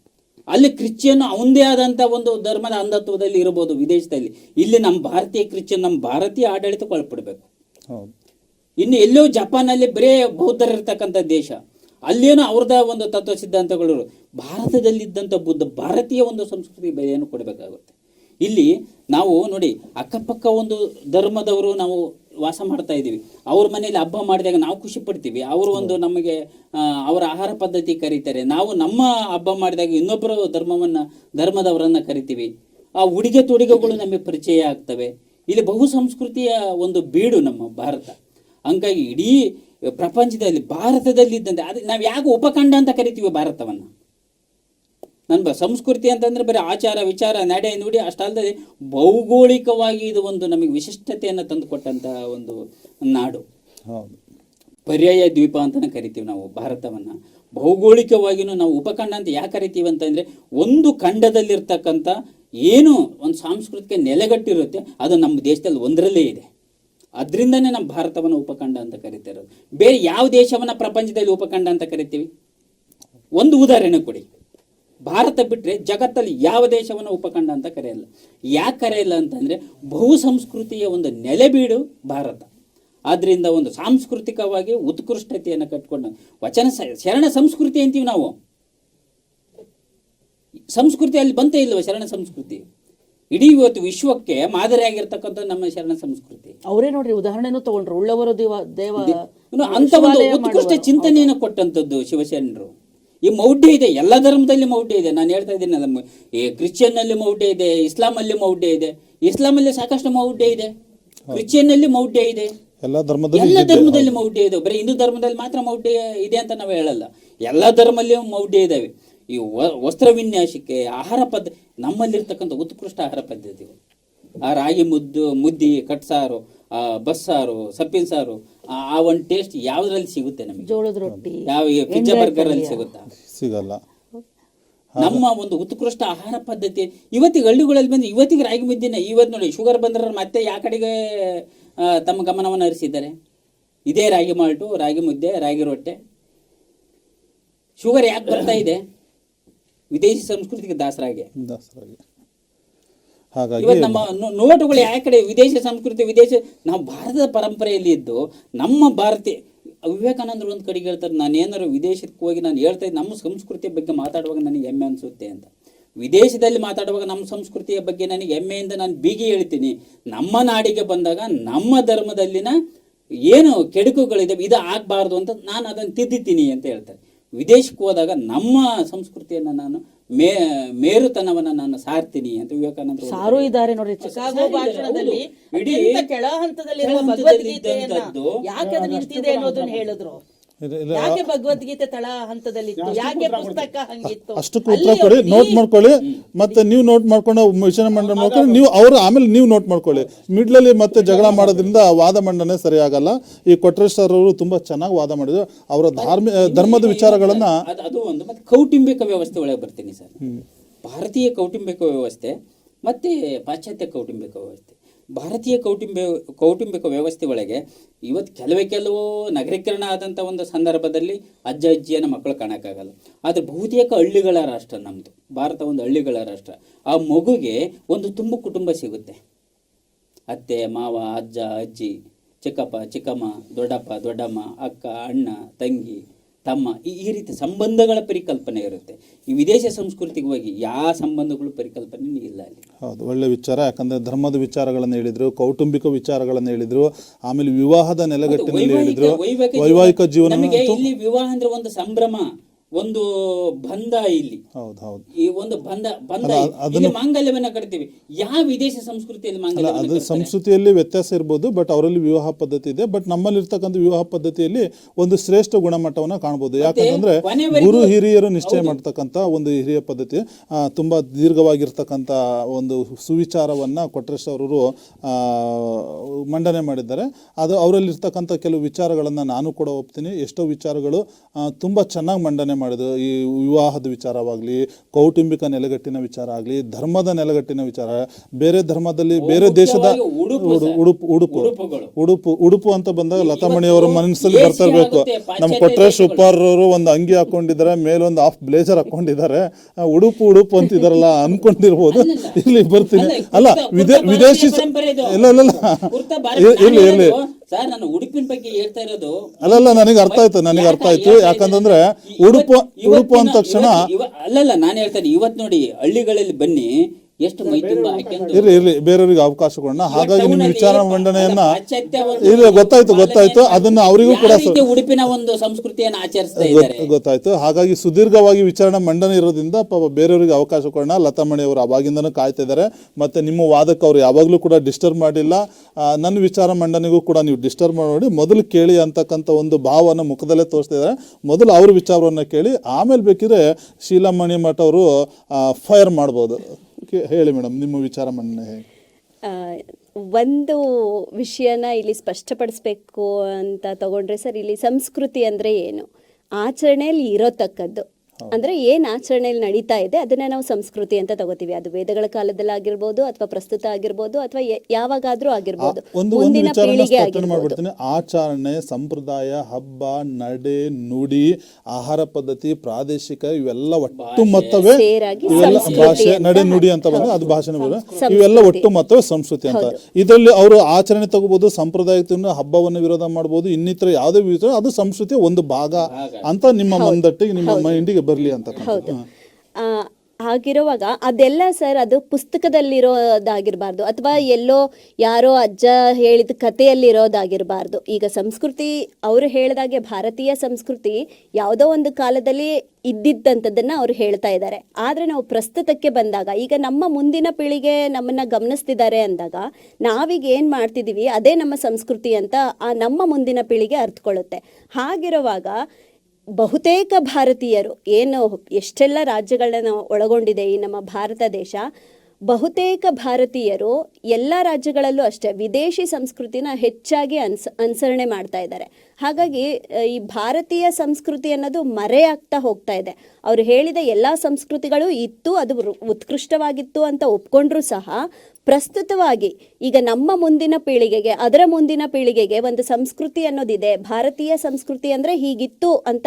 ಅಲ್ಲಿ ಕ್ರಿಶ್ಚಿಯನ್ ಅವನದೇ ಆದಂಥ ಒಂದು ಧರ್ಮದ ಅಂಧತ್ವದಲ್ಲಿ ಇರಬಹುದು ವಿದೇಶದಲ್ಲಿ. ಇಲ್ಲಿ ನಮ್ಮ ಭಾರತೀಯ ಕ್ರಿಶ್ಚಿಯನ್ ನಮ್ಮ ಭಾರತೀಯ ಆಡಳಿತಕ್ಕೆ ಒಳಪಡಬೇಕು ಇನ್ನು ಎಲ್ಲೋ ಜಪಾನಲ್ಲಿ ಬರೇ ಬೌದ್ಧರು ಇರತಕ್ಕಂಥ ದೇಶ. ಅಲ್ಲೇನೋ ಅವ್ರದ ಒಂದು ತತ್ವ ಸಿದ್ಧಾಂತಗಳು. ಭಾರತದಲ್ಲಿದ್ದಂಥ ಬುದ್ಧ ಭಾರತೀಯ ಒಂದು ಸಂಸ್ಕೃತಿ ಬೆಲೆಯನ್ನು ಕೊಡಬೇಕಾಗುತ್ತೆ. ಇಲ್ಲಿ ನಾವು ನೋಡಿ ಅಕ್ಕಪಕ್ಕ ಒಂದು ಧರ್ಮದವರು ನಾವು ವಾಸ ಮಾಡ್ತಾ ಇದ್ದೀವಿ. ಅವ್ರ ಮನೇಲಿ ಹಬ್ಬ ಮಾಡಿದಾಗ ನಾವು ಖುಷಿ ಪಡ್ತೀವಿ. ಅವರು ಒಂದು ನಮಗೆ ಅವರ ಆಹಾರ ಪದ್ಧತಿ ಕರೀತಾರೆ. ನಾವು ನಮ್ಮ ಹಬ್ಬ ಮಾಡಿದಾಗ ಇನ್ನೊಬ್ಬರು ಧರ್ಮವನ್ನ ಧರ್ಮದವರನ್ನ ಕರಿತೀವಿ. ಆ ಉಡುಗೆ ತೊಡುಗೆಗಳು ನಮಗೆ ಪರಿಚಯ ಆಗ್ತವೆ. ಇಲ್ಲಿ ಬಹು ಸಂಸ್ಕೃತಿಯ ಒಂದು ಬೀಡು ನಮ್ಮ ಭಾರತ. ಹಂಗಾಗಿ ಇಡೀ ಪ್ರಪಂಚದಲ್ಲಿ ಭಾರತದಲ್ಲಿ ಇದ್ದಂತೆ ಅದು ನಾವು ಯಾಕೆ ಉಪಖಂಡ ಅಂತ ಕರಿತೀವಿ ಭಾರತವನ್ನು? ನನ್ನ ಸಂಸ್ಕೃತಿ ಅಂತಂದ್ರೆ ಬರೀ ಆಚಾರ ವಿಚಾರ ನಡೆ ನುಡಿ ಅಷ್ಟಲ್ಲದೆ ಭೌಗೋಳಿಕವಾಗಿ ಇದು ಒಂದು ನಮಗೆ ವಿಶಿಷ್ಟತೆಯನ್ನು ತಂದುಕೊಟ್ಟಂತಹ ಒಂದು ನಾಡು. ಪರ್ಯಾಯ ದ್ವೀಪ ಅಂತಲೇ ಕರಿತೀವಿ ನಾವು ಭಾರತವನ್ನ. ಭೌಗೋಳಿಕವಾಗಿಯೂ ನಾವು ಉಪಖಂಡ ಅಂತ ಯಾಕೆ ಕರಿತೀವಿ ಅಂತಂದರೆ ಒಂದು ಖಂಡದಲ್ಲಿರ್ತಕ್ಕಂಥ ಏನು ಒಂದು ಸಾಂಸ್ಕೃತಿಕ ನೆಲೆಗಟ್ಟಿರುತ್ತೆ ಅದು ನಮ್ಮ ದೇಶದಲ್ಲಿ ಒಂದರಲ್ಲೇ ಇದೆ. ಅದರಿಂದನೇ ನಮ್ಮ ಭಾರತವನ್ನು ಉಪಖಂಡ ಅಂತ ಕರಿತಿರೋದು. ಬೇರೆ ಯಾವ ದೇಶವನ್ನ ಪ್ರಪಂಚದಲ್ಲಿ ಉಪಖಂಡ ಅಂತ ಕರಿತೀವಿ? ಒಂದು ಉದಾಹರಣೆ ಕೊಡಿ. ಭಾರತ ಬಿಟ್ಟರೆ ಜಗತ್ತಲ್ಲಿ ಯಾವ ದೇಶವನ್ನು ಉಪಖಂಡ ಅಂತ ಕರೆಯಲ್ಲ ಯಾಕೆ ಕರೆಯಲ್ಲ ಅಂತಂದರೆ ಬಹು ಸಂಸ್ಕೃತಿಯ ಒಂದು ನೆಲೆಬೀಡು ಭಾರತ. ಆದ್ದರಿಂದ ಒಂದು ಸಾಂಸ್ಕೃತಿಕವಾಗಿ ಉತ್ಕೃಷ್ಟತೆಯನ್ನು ಕಟ್ಕೊಂಡು ವಚನ ಶರಣ ಸಂಸ್ಕೃತಿ ಅಂತೀವಿ ನಾವು. ಸಂಸ್ಕೃತಿ ಅಲ್ಲಿ ಬಂತೇ ಇಲ್ವ ಶರಣ ಸಂಸ್ಕೃತಿ? ಇಡೀ ಇವತ್ತು ವಿಶ್ವಕ್ಕೆ ಮಾದರಿಯಾಗಿರ್ತಕ್ಕಂಥ ನಮ್ಮ ಶರಣ ಸಂಸ್ಕೃತಿ. ಅವರೇ ನೋಡ್ರಿ ಉದಾಹರಣೆನೂ ತಗೊಂಡ್ರು. ಉಳ್ಳವರು ದೇವ ದೇವ ಅಂತ ಒಂದು ಉತ್ಕೃಷ್ಟ. ಚಿಂತನೆಯನ್ನು ಕೊಟ್ಟಂಥದ್ದು ಶಿವಶರಣರು. ಈ ಮೌಢ್ಯ ಇದೆ ಎಲ್ಲ ಧರ್ಮದಲ್ಲಿ ಮೌಢ್ಯ ಇದೆ. ನಾನು ಹೇಳ್ತಾ ಇದ್ದೀನಿ ನಮ್ಮ ಈ ಕ್ರಿಶ್ಚಿಯನ್ ಅಲ್ಲಿ ಮೌಢ್ಯ ಇದೆ ಇಸ್ಲಾಂ ಅಲ್ಲಿ ಮೌಢ್ಯ ಇದೆ. ಇಸ್ಲಾಂ ಅಲ್ಲಿ ಸಾಕಷ್ಟು ಮೌಢ್ಯ ಇದೆ. ಕ್ರಿಶ್ಚಿಯನ್ ಅಲ್ಲಿ ಮೌಢ್ಯ ಇದೆ. ಎಲ್ಲ ಧರ್ಮದಲ್ಲಿ ಎಲ್ಲ ಧರ್ಮದಲ್ಲಿ ಮೌಢ್ಯ ಇದೆ. ಬರೀ ಹಿಂದೂ ಧರ್ಮದಲ್ಲಿ ಮಾತ್ರ ಮೌಢ್ಯ ಇದೆ ಅಂತ ನಾವು ಹೇಳಲ್ಲ. ಎಲ್ಲ ಧರ್ಮದಲ್ಲಿ ಮೌಢ್ಯ ಇದಾವೆ ಈ ವಸ್ತ್ರ ವಿನ್ಯಾಸಕ್ಕೆ ಆಹಾರ ಪದ್ಧತಿ ನಮ್ಮಲ್ಲಿರ್ತಕ್ಕಂಥ ಉತ್ಕೃಷ್ಟ ಆಹಾರ ಪದ್ಧತಿಗಳು. ಆ ರಾಗಿ ಮುದ್ದು ಮುದ್ದಿ ಕಟ್ಸಾರು ಆ ಬಸ್ಸಾರು ಸಪ್ಪಿನ ಸಾರು ಆ ಆ ಒಂದು ಟೇಸ್ಟ್ ಯಾವ್ದ್ರಲ್ಲಿ ಸಿಗುತ್ತೆ ನಮಗೆ? ಜೋಳದ ರೊಟ್ಟಿ. ಯಾವ ಪಿಜ್ಜಾ ಬರ್ಗರ್ ಅಲ್ಲಿ ಸಿಗುತ್ತಾ? ಸಿಗಲ್ಲ. ನಮ್ಮ ಒಂದು ಉತ್ಕೃಷ್ಟ ಆಹಾರ ಪದ್ಧತಿ. ಇವತ್ತಿಗೆ ಹಳ್ಳಿಗಳಲ್ಲಿ ಬಂದು ಇವತ್ತಿಗೆ ರಾಗಿ ಮುದ್ದಿನ ಇವತ್ತು ನೋಡಿ ಶುಗರ್ ಬಂದ್ರ ಮತ್ತೆ ಯಾವ ಕಡೆಗೆ ಆ, ತಮ್ಮ ಗಮನವನ್ನು ಹರಿಸಿದ್ದಾರೆ? ಇದೇ ರಾಗಿ ಮಾಲ್ಟು ರಾಗಿ ಮುದ್ದೆ ರಾಗಿ ರೊಟ್ಟೆ. ಶುಗರ್ ಯಾಕೆ ಬರ್ತಾ ಇದೆ? ವಿದೇಶಿ ಸಂಸ್ಕೃತಿಗೆ ದಾಸರಾಗಿ. ದಾಸರಾಗಿ. ಹಾಗಾಗಿ ಇವತ್ತು ನಮ್ಮ ನೋಟುಗಳು ಯಾವ ಕಡೆ ವಿದೇಶ ಸಂಸ್ಕೃತಿ, ವಿದೇಶ ನಾವು ಭಾರತದ ಪರಂಪರೆಯಲ್ಲಿ ಇದ್ದು ನಮ್ಮ ಭಾರತೀಯ ವಿವೇಕಾನಂದರು ಒಂದು ಕಡೆಗೆ ಹೇಳ್ತಾರೆ ನಾನು ಏನಾದ್ರು ವಿದೇಶಕ್ಕೆ ಹೋಗಿ ನಾನು ಹೇಳ್ತಾ ನಮ್ಮ ಸಂಸ್ಕೃತಿಯ ಬಗ್ಗೆ ಮಾತಾಡುವಾಗ ನನಗೆ ಹೆಮ್ಮೆ ಅನಿಸುತ್ತೆ ಅಂತ. ವಿದೇಶದಲ್ಲಿ ಮಾತಾಡುವಾಗ ನಮ್ಮ ಸಂಸ್ಕೃತಿಯ ಬಗ್ಗೆ ನನಗೆ ಹೆಮ್ಮೆಯಿಂದ ನಾನು ಬೀಗಿ ಹೇಳ್ತೀನಿ. ನಮ್ಮ ನಾಡಿಗೆ ಬಂದಾಗ ನಮ್ಮ ಧರ್ಮದಲ್ಲಿನ ಏನು ಕೆಡುಕುಗಳಿದೆ ಇದು ಆಗಬಾರ್ದು ಅಂತ ನಾನು ಅದನ್ನು ತಿದ್ದಿತೀನಿ ಅಂತ ಹೇಳ್ತಾರೆ. ವಿದೇಶಕ್ಕೆ ಹೋದಾಗ ನಮ್ಮ ಸಂಸ್ಕೃತಿಯನ್ನು ನಾನು ಮೇ ಮೇರುತನವನ್ನ ನಾನು ಸಾರ್ತೀನಿ ಅಂತ ವಿವೇಕಾನಂದ ಸಾರು ಇದ್ದಾರೆ ನೋಡಿ ಚಿಕಾಗೋ ಭಾಷಣದಲ್ಲಿ ಇಡೀ ಕೆಳ ಹಂತದಲ್ಲಿ ಭಗವದ್ಗೀತೆಯನ್ನ ಯಾಕೆ ಅದು ನಿಂತಿದೆ ಅನ್ನೋದನ್ನ ಹೇಳಿದ್ರು? ಯಾಕೆ ಭಗವದ್ಗೀತೆ ತಳ ಹಂತದಲ್ಲಿ ಯಾಕೆ ಪುಸ್ತಕ ಹಂಗಿತ್ತು? ಅಷ್ಟಕ್ಕೂ ಉತ್ತರ ಕೊಡಿ ನೋಟ್ ಮಾಡ್ಕೊಳ್ಳಿ ಮತ್ತೆ ನೀವು ನೋಟ್ ಮಾಡ್ಕೊಂಡು ವಿಷಯ ಮಂಡನೆ ಮಾಡ್ಕೊಂಡು ನೀವು ಅವರು ಆಮೇಲೆ ನೀವು ನೋಟ್ ಮಾಡ್ಕೊಳ್ಳಿ. ಮಿಡ್ಲಲ್ಲಿ ಮತ್ತೆ ಜಗಳ ಮಾಡೋದ್ರಿಂದ ವಾದ ಮಂಡನೆ ಸರಿಯಾಗಲ್ಲ. ಈ ಕೊಟ್ರೇಶ್ವರ ಸರ್ ಅವರು ತುಂಬಾ ಚೆನ್ನಾಗಿ ವಾದ ಮಾಡಿದ್ರು. ಅವರ ಧಾರ್ಮಿಕ ಧರ್ಮದ ವಿಚಾರಗಳನ್ನ ಅದು ಅದು ಒಂದು ಮತ್ತೆ ಕೌಟುಂಬಿಕ ವ್ಯವಸ್ಥೆ ಒಳಗೆ ಬರ್ತೀನಿ ಸರ್. ಭಾರತೀಯ ಕೌಟುಂಬಿಕ ವ್ಯವಸ್ಥೆ ಮತ್ತೆ ಪಾಶ್ಚಾತ್ಯ ಕೌಟುಂಬಿಕ ವ್ಯವಸ್ಥೆ. ಭಾರತೀಯ ಕೌಟುಂಬ, ಕೌಟುಂಬಿಕ ವ್ಯವಸ್ಥೆ ಒಳಗೆ ಇವತ್ತು ಕೆಲವೇ ಕೆಲವು ನಗರೀಕರಣ ಆದಂಥ ಒಂದು ಸಂದರ್ಭದಲ್ಲಿ ಅಜ್ಜ ಅಜ್ಜಿಯನ್ನು ಮಕ್ಕಳು ಕಾಣೋಕ್ಕಾಗಲ್ಲ. ಆದರೆ ಬಹುತೇಕ ಹಳ್ಳಿಗಳ ರಾಷ್ಟ್ರ ನಮ್ಮದು ಭಾರತ ಒಂದು ಹಳ್ಳಿಗಳ ರಾಷ್ಟ್ರ. ಆ ಮಗುಗೆ ಒಂದು ತುಂಬು ಕುಟುಂಬ ಸಿಗುತ್ತೆ. ಅತ್ತೆ, ಮಾವ, ಅಜ್ಜ, ಅಜ್ಜಿ, ಚಿಕ್ಕಪ್ಪ, ಚಿಕ್ಕಮ್ಮ, ದೊಡ್ಡಪ್ಪ, ದೊಡ್ಡಮ್ಮ, ಅಕ್ಕ, ಅಣ್ಣ, ತಂಗಿ ತಮ್ಮ ಈ ಈ ರೀತಿ ಸಂಬಂಧಗಳ ಪರಿಕಲ್ಪನೆ ಇರುತ್ತೆ. ಈ ವಿದೇಶ ಸಂಸ್ಕೃತಿಗೆ ಹೋಗಿ ಯಾವ ಸಂಬಂಧಗಳು ಪರಿಕಲ್ಪನೆ ಇಲ್ಲ ಅಲ್ಲಿ. ಹೌದು ಒಳ್ಳೆ ವಿಚಾರ. ಯಾಕಂದ್ರೆ ಧರ್ಮದ ವಿಚಾರಗಳನ್ನು ಹೇಳಿದ್ರು ಕೌಟುಂಬಿಕ ವಿಚಾರಗಳನ್ನು ಹೇಳಿದ್ರು ಆಮೇಲೆ ವಿವಾಹದ ನೆಲೆಗಟ್ಟಿನಲ್ಲಿ ಹೇಳಿದ್ರು ವೈವಾಹಿಕ ಜೀವನ ಇಲ್ಲಿ ವಿವಾಹ ಅಂದ್ರೆ ಒಂದು ಸಂಭ್ರಮ. ಒಂದು ಬಂಧ ಇಲ್ಲಿ. ಹೌದು ಹೌದು. ಈ ಒಂದು ಬಂಧ ಬಂಧ ಇಲ್ಲಿ. ಮಾಂಗಲ್ಯವನ್ನ ಕಟ್ತೀವಿ. ಯಾವ ವಿದೇಶಿ ಸಂಸ್ಕೃತಿಯಲ್ಲಿ ಮಾಂಗಲ್ಯ ಅದು ಸಂಸ್ಕೃತಿಯಲ್ಲಿ ವ್ಯತ್ಯಾಸ ಇರ್ಬೋದು ಬಟ್ ಅವರಲ್ಲಿ ವಿವಾಹ ಪದ್ಧತಿ ಇದೆ ಬಟ್ ನಮ್ಮಲ್ಲಿ ಇರ್ತಕ್ಕಂಥ ವಿವಾಹ ಪದ್ಧತಿಯಲ್ಲಿ ಒಂದು ಶ್ರೇಷ್ಠ ಗುಣಮಟ್ಟವನ್ನ ಕಾಣಬಹುದು ಯಾಕಂತಂದ್ರೆ ಗುರು ಹಿರಿಯರು ನಿಶ್ಚಯ ಮಾಡ್ತಕ್ಕಂಥ ಒಂದು ಹಿರಿಯ ಪದ್ಧತಿ ತುಂಬಾ ದೀರ್ಘವಾಗಿರ್ತಕ್ಕಂಥ ಒಂದು ಸುವಿಚಾರವನ್ನ ಕೊಟ್ರೇಶ್ ಅವರು ಆ, ಮಂಡನೆ ಮಾಡಿದ್ದಾರೆ. ಅದು ಅವರಲ್ಲಿರ್ತಕ್ಕಂಥ ಕೆಲವು ವಿಚಾರಗಳನ್ನ ನಾನು ಕೂಡ ಒಪ್ತೀನಿ. ಎಷ್ಟೋ ವಿಚಾರಗಳು ತುಂಬಾ ಚೆನ್ನಾಗಿ ಮಂಡನೆ ಮಾಡಿದ್ರು. ಈ ವಿವಾಹದ ವಿಚಾರವಾಗಲಿ ಕೌಟುಂಬಿಕ ನೆಲೆಗಟ್ಟಿನ ವಿಚಾರ ಆಗಲಿ ಧರ್ಮದ ನೆಲೆಗಟ್ಟಿನ ವಿಚಾರ ಬೇರೆ ಧರ್ಮದಲ್ಲಿ ಬೇರೆ ದೇಶದ ಉಡುಪು ಉಡು- ಉಡುಪು ಉಡುಪು. ಉಡುಪು ಉಡುಪು ಅಂತ ಬಂದಾಗ ಲತಾಮಣಿ ಅವರ ಮನಸ್ಸಲ್ಲಿ ಬರ್ತಿರ್ಬೇಕು ಬರ್ತಾ ಇರ್ಬೇಕು. ನಮ್ಮ ಕೊಟ್ರೆ ಕೊಟ್ರೇಶ್ ದೇಶಗಳು. ಒಂದು ಅಂಗಿ ಹಾಕೊಂಡಿದ್ದಾರೆ ಮೇಲೊಂದು ಹಾಫ್ ಬ್ಲೇಜರ್ ಹಾಕೊಂಡಿದ್ದಾರೆ. ಉಡುಪು ಉಡುಪು ಉಡುಪು ಅಂತಿದಾರಲ್ಲ ಅನ್ಕೊಂಡಿರ್ಬೋದು. ಇಲ್ಲಿ ಬರ್ತೀನಿ. ಅಲ್ಲ, ಅಲ್ಲ ವಿದೇ ವಿದೇಶಿ ಇಲ್ಲ ಇಲ್ಲ ಇರ್ಲಿ ಇರ್ಲಿ ಸರ್ ನಾನು ಉಡುಪಿನ ಬಗ್ಗೆ ಹೇಳ್ತಾ ಇರೋದು ಅಲ್ಲಲ್ಲ ನನಗೆ ಅರ್ಥ ಆಯ್ತು ನನಗೆ ಅರ್ಥ ಆಯ್ತು. ಯಾಕಂದ್ರೆ ಯಾಕಂತಂದ್ರೆ ಉಡುಪು ಉಡುಪು ಅಂದ ತಕ್ಷಣ ಅಲ್ಲಲ್ಲ ನಾನು ಹೇಳ್ತೇನೆ ಇವತ್ತು ನೋಡಿ ಹಳ್ಳಿಗಳಲ್ಲಿ ಬನ್ನಿ ಎಷ್ಟು ಇರ್ಲಿ ಇರ್ಲಿ ಬೇರೆಯವರಿಗೆ ಅವಕಾಶ ಕೊಡೋಣ ಹಾಗಾಗಿ ನಿಮ್ಮ ವಿಚಾರ ಮಂಡನೆಯನ್ನ ಇಲ್ಲ ಗೊತ್ತಾಯ್ತು ಗೊತ್ತಾಯ್ತು. ಅದನ್ನ ಅವರಿಗೂ ಕೂಡ ಉಡುಪಿನ ಒಂದು ಸಂಸ್ಕೃತಿಯನ್ನು ಆಚರಿಸ್ತಾ ಇದ್ದಾರೆ? ಗೊತ್ತಾಯ್ತು. ಹಾಗಾಗಿ ಸುದೀರ್ಘವಾಗಿ ವಿಚಾರಣೆ ಮಂಡನೆ ಇರೋದ್ರಿಂದ ಪಾಪ ಬೇರೆಯವರಿಗೆ ಅವಕಾಶ ಕೊಡೋಣ ಲತಾಮಣಿ ಅವರು ಅವಾಗಿಂದನೂ ಕಾಯ್ತಾ ಇದ್ದಾರೆ. ಮತ್ತೆ ನಿಮ್ಮ ವಾದಕ್ಕೆ ಅವ್ರು ಯಾವಾಗಲೂ ಕೂಡ ಡಿಸ್ಟರ್ಬ್ ಮಾಡಿಲ್ಲ. ನನ್ನ ವಿಚಾರ ಮಂಡನೆಗೂ ಕೂಡ ನೀವು ಡಿಸ್ಟರ್ಬ್ ಮಾಡಿ ಮೊದಲು ಕೇಳಿ ಅಂತಕ್ಕಂಥ ಒಂದು ಭಾವನ ಮುಖದಲ್ಲೇ ತೋರಿಸ್ತಾ ಇದ್ದಾರೆ. ಮೊದಲು ಅವ್ರ ವಿಚಾರವನ್ನು ಕೇಳಿ ಆಮೇಲೆ ಬೇಕಿದ್ರೆ ಶೀಲಾಮಣಿ ಮಠ ಅವರು ಫೈರ್ ಮಾಡ್ಬೋದು. ಕೆ- ಹೇಳಿ ಮೇಡಮ್ ನಿಮ್ಮ ವಿಚಾರ ಆ, ಒಂದು ವಿಷಯನ ಇಲ್ಲಿ ಸ್ಪಷ್ಟಪಡಿಸ್ಬೇಕು ಅಂತ ತಗೊಂಡ್ರೆ ಸರ್ ಇಲ್ಲಿ ಸಂಸ್ಕೃತಿ ಅಂದರೆ ಏನು? ಆಚರಣೆಯಲ್ಲಿ ಇರೋತಕ್ಕದ್ದು. ಅಂದರೆ ಏನ್ ಆಚರಣೆಯಲ್ಲಿ ನಡೀತಾ ಇದೆ ಅದನ್ನ ನಾವು ಸಂಸ್ಕೃತಿ ಅಂತ ತಗೋತೀವಿ. ಅದು ವೇದಗಳ ಕಾಲದಲ್ಲಾಗಿರ್ಬೋದು ಅಥವಾ ಪ್ರಸ್ತುತ ಆಗಿರ್ಬೋದು ಅಥವಾ ಯಾವಾಗಾದ್ರೂ ಆಗಿರ್ಬೋದು. ಒಂದು ಒಂದು ಮುಂದಿನ ಪೀಳಿಗೆ ಆಗಿರ್ಬೋದು. ಆಚರಣೆ ಸಂಪ್ರದಾಯ ಹಬ್ಬ ನಡೆ ನುಡಿ ಆಹಾರ ಪದ್ಧತಿ ಪ್ರಾದೇಶಿಕ ಇವೆಲ್ಲ ಒಟ್ಟು ಮೊತ್ತವೇ ಭಾಷೆ ನಡೆ ನುಡಿ ಅಂತ ಬಂದ್ರೆ ಅದು ಸಂಸ್ಕೃತಿ. ಇವೆಲ್ಲ ಒಟ್ಟು ಮೊತ್ತವೇ ಸಂಸ್ಕೃತಿ ಅಂತ. ಇದರಲ್ಲಿ ಅವರು ಆಚರಣೆ ತಗೋಬಹುದು ಸಂಪ್ರದಾಯವನ್ನು ಹಬ್ಬವನ್ನು ವಿರೋಧ ಮಾಡಬಹುದು ಇನ್ನಿತರ ಯಾವುದೇ ವಿರೋಧ ಅದು ಸಂಸ್ಕೃತಿಯ ಒಂದು ಭಾಗ ಅಂತ ನಿಮ್ಮ ಮಂದಟ್ಟಿಗೆ ನಿಮ್ಮ ಮೈಂಡಿಗೆ ಬರಲಿ ಅಂತ ಹೌದು. ಆ, ಹಾಗಿರುವಾಗ ಅದೆಲ್ಲ ಸರ್ ಅದು ಪುಸ್ತಕದಲ್ಲಿರೋದಾಗಿರಬಾರ್ದು ಅಥವಾ ಎಲ್ಲೋ ಯಾರೋ ಅಜ್ಜ ಹೇಳಿದ ಕಥೆಯಲ್ಲಿರೋದಾಗಿರಬಾರ್ದು. ಈಗ ಸಂಸ್ಕೃತಿ ಅವರು ಹೇಳಿದಾಗೆ ಭಾರತೀಯ ಸಂಸ್ಕೃತಿ ಯಾವುದೋ ಒಂದು ಕಾಲದಲ್ಲಿ ಇದ್ದಿದ್ದಂಥದ್ದನ್ನು ಅವ್ರು ಹೇಳ್ತಾ ಇದ್ದಾರೆ. ಆದರೆ ನಾವು ಪ್ರಸ್ತುತಕ್ಕೆ ಬಂದಾಗ ಈಗ ನಮ್ಮ ಮುಂದಿನ ಪೀಳಿಗೆ ನಮ್ಮನ್ನ ಗಮನಿಸ್ತಿದ್ದಾರೆ ಅಂದಾಗ ನಾವೀಗ ಏನು ಮಾಡ್ತಿದ್ದೀವಿ ಅದೇ ನಮ್ಮ ಸಂಸ್ಕೃತಿ ಅಂತ ಆ ನಮ್ಮ ಮುಂದಿನ ಪೀಳಿಗೆ ಅರ್ಥಕೊಳ್ಳುತ್ತೆ ಹಾಗಿರುವಾಗ ಬಹುತೇಕ ಭಾರತೀಯರು ಏನು ಎಷ್ಟೆಲ್ಲ ರಾಜ್ಯಗಳನ್ನ ಒಳಗೊಂಡಿದೆ ಈ ನಮ್ಮ ಭಾರತ ದೇಶ, ಬಹುತೇಕ ಭಾರತೀಯರು ಎಲ್ಲ ರಾಜ್ಯಗಳಲ್ಲೂ ಅಷ್ಟೇ ವಿದೇಶಿ ಸಂಸ್ಕೃತಿನ ಹೆಚ್ಚಾಗಿ ಅನ್ಸ, ಅನುಸರಣೆ ಮಾಡ್ತಾ ಇದ್ದಾರೆ. ಹಾಗಾಗಿ ಈ ಭಾರತೀಯ ಸಂಸ್ಕೃತಿ ಅನ್ನೋದು ಮರೆಯಾಗ್ತಾ ಹೋಗ್ತಾ ಇದೆ. ಅವರು ಹೇಳಿದ ಎಲ್ಲ ಸಂಸ್ಕೃತಿಗಳು ಇತ್ತು, ಅದು ಉತ್ಕೃಷ್ಟವಾಗಿತ್ತು ಅಂತ ಒಪ್ಕೊಂಡ್ರೂ ಸಹ ಪ್ರಸ್ತುತವಾಗಿ ಈಗ ನಮ್ಮ ಮುಂದಿನ ಪೀಳಿಗೆಗೆ, ಅದರ ಮುಂದಿನ ಪೀಳಿಗೆಗೆ ಒಂದು ಸಂಸ್ಕೃತಿ ಅನ್ನೋದಿದೆ. ಭಾರತೀಯ ಸಂಸ್ಕೃತಿ ಅಂದರೆ ಹೀಗಿತ್ತು ಅಂತ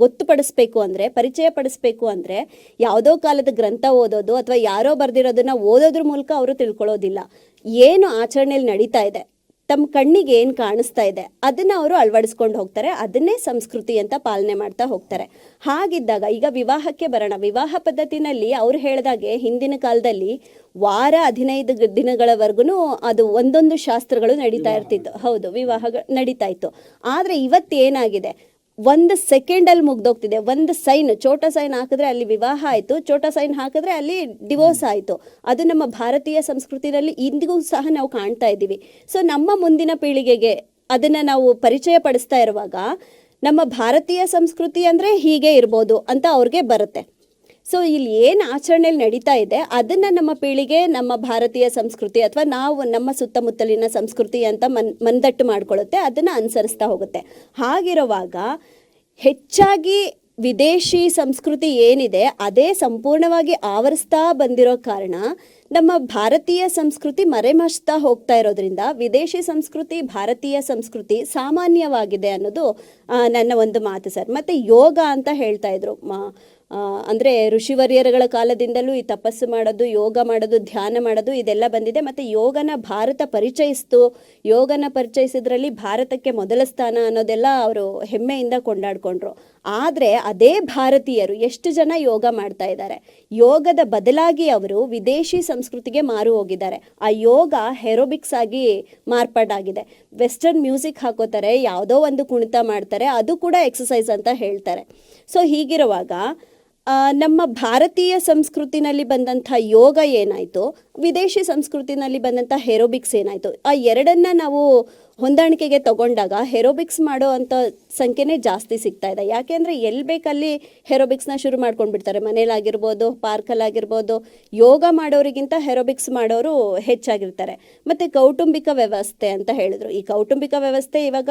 ಗೊತ್ತುಪಡಿಸ್ಬೇಕು ಅಂದರೆ ಪರಿಚಯ ಪಡಿಸ್ಬೇಕು ಅಂದರೆ ಯಾವುದೋ ಕಾಲದ ಗ್ರಂಥ ಓದೋದು ಅಥವಾ ಯಾರೋ ಬರೆದಿರೋದನ್ನ ಓದೋದ್ರ ಮೂಲಕ ಅವರು ತಿಳ್ಕೊಳ್ಳೋದಿಲ್ಲ. ಏನು ಆಚರಣೆಯಲ್ಲಿ ನಡೀತಾ ಇದೆ? ತಮ್ಮ ಕಣ್ಣಿಗೆ ಏನು ಕಾಣಿಸ್ತಾ ಇದೆ, ಅದನ್ನು ಅವರು ಅಳವಡಿಸ್ಕೊಂಡು ಹೋಗ್ತಾರೆ, ಅದನ್ನೇ ಸಂಸ್ಕೃತಿ ಅಂತ ಪಾಲನೆ ಮಾಡ್ತಾ ಹೋಗ್ತಾರೆ. ಹಾಗಿದ್ದಾಗ ಈಗ ವಿವಾಹಕ್ಕೆ ಬರೋಣ, ವಿವಾಹ ಪದ್ಧತಿನಲ್ಲಿ ಅವ್ರು ಹೇಳಿದಾಗೆ ಹಿಂದಿನ ಕಾಲದಲ್ಲಿ ವಾರ ಹದಿನೈದು ದಿನಗಳವರೆಗೂ ಅದು ಒಂದೊಂದು ಶಾಸ್ತ್ರಗಳು ನಡೀತಾ ಇರ್ತಿತ್ತು. ಹೌದು ವಿವಾಹ ನಡೀತಾ ಇತ್ತು. ಆದರೆ ಇವತ್ತೇನಾಗಿದೆ ಒಂದು ಸೆಕೆಂಡಲ್ಲಿ ಮುಗ್ದೋಗ್ತಿದೆ. ಒಂದು ಸೈನ್ ಚೋಟ ಸೈನ್ ಹಾಕಿದ್ರೆ ಅಲ್ಲಿ ವಿವಾಹ ಆಯಿತು ಚೋಟ ಸೈನ್ ಹಾಕಿದ್ರೆ ಅಲ್ಲಿ ಡಿವೋರ್ಸ್ ಆಯಿತು. ಅದು ನಮ್ಮ ಭಾರತೀಯ ಸಂಸ್ಕೃತಿನಲ್ಲಿ ಇಂದಿಗೂ ಸಹ ನಾವು ಕಾಣ್ತಾ ಇದ್ದೀವಿ. ಸೊ ನಮ್ಮ ಮುಂದಿನ ಪೀಳಿಗೆಗೆ ಅದನ್ನು ನಾವು ಪರಿಚಯ ಪಡಿಸ್ತಾ ಇರುವಾಗ ನಮ್ಮ ಭಾರತೀಯ ಸಂಸ್ಕೃತಿ ಅಂದರೆ ಹೀಗೆ ಇರ್ಬೋದು ಅಂತ ಅವ್ರಿಗೆ ಬರುತ್ತೆ. ಸೊ ಇಲ್ಲಿ ಏನು ಆಚರಣೆಯಲ್ಲಿ ನಡೀತಾ ಇದೆ, ಅದನ್ನು ನಮ್ಮ ಪೀಳಿಗೆ, ನಮ್ಮ ಭಾರತೀಯ ಸಂಸ್ಕೃತಿ ಅಥವಾ ನಾವು ನಮ್ಮ ಸುತ್ತಮುತ್ತಲಿನ ಸಂಸ್ಕೃತಿ ಅಂತ ಮನ್, ಮನದಟ್ಟು ಮಾಡ್ಕೊಳ್ಳುತ್ತೆ ಅದನ್ನು ಅನುಸರಿಸ್ತಾ ಹೋಗುತ್ತೆ. ಹಾಗಿರುವಾಗ ಹೆಚ್ಚಾಗಿ ವಿದೇಶಿ ಸಂಸ್ಕೃತಿ ಏನಿದೆ, ಅದೇ ಸಂಪೂರ್ಣವಾಗಿ ಆವರಿಸ್ತಾ ಬಂದಿರೋ ಕಾರಣ ನಮ್ಮ ಭಾರತೀಯ ಸಂಸ್ಕೃತಿ ಮರೆಮಾಚ್ತಾ ಹೋಗ್ತಾ ಇರೋದ್ರಿಂದ ವಿದೇಶಿ ಸಂಸ್ಕೃತಿ, ಭಾರತೀಯ ಸಂಸ್ಕೃತಿ ಸಾಮಾನ್ಯವಾಗಿದೆ ಅನ್ನೋದು ನನ್ನ ಒಂದು ಮಾತು ಸರ್. ಮತ್ತೆ ಯೋಗ ಅಂತ ಹೇಳ್ತಾ ಇದ್ರು. ಅಂದ್ರೆ ಋಷಿವರ್ಯರುಗಳ ಕಾಲದಿಂದಲೂ ಈ ತಪಸ್ಸು ಮಾಡೋದು, ಯೋಗ ಮಾಡೋದು, ಧ್ಯಾನ ಮಾಡೋದು ಇದೆಲ್ಲ ಬಂದಿದೆ. ಮತ್ತು ಯೋಗನ ಭಾರತ ಪರಿಚಯಿಸ್ತು. ಯೋಗನ ಪರಿಚಯಿಸಿದ್ರಲ್ಲಿ ಭಾರತಕ್ಕೆ ಮೊದಲ ಸ್ಥಾನ ಅನ್ನೋದೆಲ್ಲ ಅವರು ಹೆಮ್ಮೆಯಿಂದ ಕೊಂಡಾಡ್ಕೊಂಡ್ರು. ಆದರೆ ಅದೇ ಭಾರತೀಯರು ಎಷ್ಟು ಜನ ಯೋಗ ಮಾಡ್ತಾ ಇದ್ದಾರೆ? ಯೋಗದ ಬದಲಾಗಿ ಅವರು ವಿದೇಶಿ ಸಂಸ್ಕೃತಿಗೆ ಮಾರು ಹೋಗಿದ್ದಾರೆ. ಆ ಯೋಗ ಹೆರೋಬಿಕ್ಸ್ ಆಗಿ ಮಾರ್ಪಾಡಾಗಿದೆ. ವೆಸ್ಟರ್ನ್ ಮ್ಯೂಸಿಕ್ ಹಾಕೋತಾರೆ, ಯಾವುದೋ ಒಂದು ಕುಣಿತ ಮಾಡ್ತಾರೆ, ಅದು ಕೂಡ ಎಕ್ಸಸೈಸ್ ಅಂತ ಹೇಳ್ತಾರೆ. ಸೊ ಹೀಗಿರುವಾಗ ನಮ್ಮ ಭಾರತೀಯ ಸಂಸ್ಕೃತಿನಲ್ಲಿ ಬಂದಂಥ ಯೋಗ ಏನಾಯಿತು, ವಿದೇಶಿ ಸಂಸ್ಕೃತಿನಲ್ಲಿ ಬಂದಂಥ ಹೆರೋಬಿಕ್ಸ್ ಏನಾಯಿತು, ಆ ಎರಡನ್ನ ನಾವು ಹೊಂದಾಣಿಕೆಗೆ ತಗೊಂಡಾಗ ಹೆರೋಬಿಕ್ಸ್ ಮಾಡೋ ಅಂಥ ಸಂಖ್ಯೆನೇ ಜಾಸ್ತಿ ಸಿಗ್ತಾ ಇದೆ. ಯಾಕೆಂದರೆ ಎಲ್ಲಿ ಬೇಕಲ್ಲಿ ಹೆರೋಬಿಕ್ಸ್ನ ಶುರು ಮಾಡ್ಕೊಂಡ್ಬಿಡ್ತಾರೆ. ಮನೇಲಾಗಿರ್ಬೋದು, ಪಾರ್ಕಲ್ಲಾಗಿರ್ಬೋದು, ಯೋಗ ಮಾಡೋರಿಗಿಂತ ಹೆರೋಬಿಕ್ಸ್ ಮಾಡೋರು ಹೆಚ್ಚಾಗಿರ್ತಾರೆ. ಮತ್ತು ಕೌಟುಂಬಿಕ ವ್ಯವಸ್ಥೆ ಅಂತ ಹೇಳಿದ್ರು. ಈ ಕೌಟುಂಬಿಕ ವ್ಯವಸ್ಥೆ ಇವಾಗ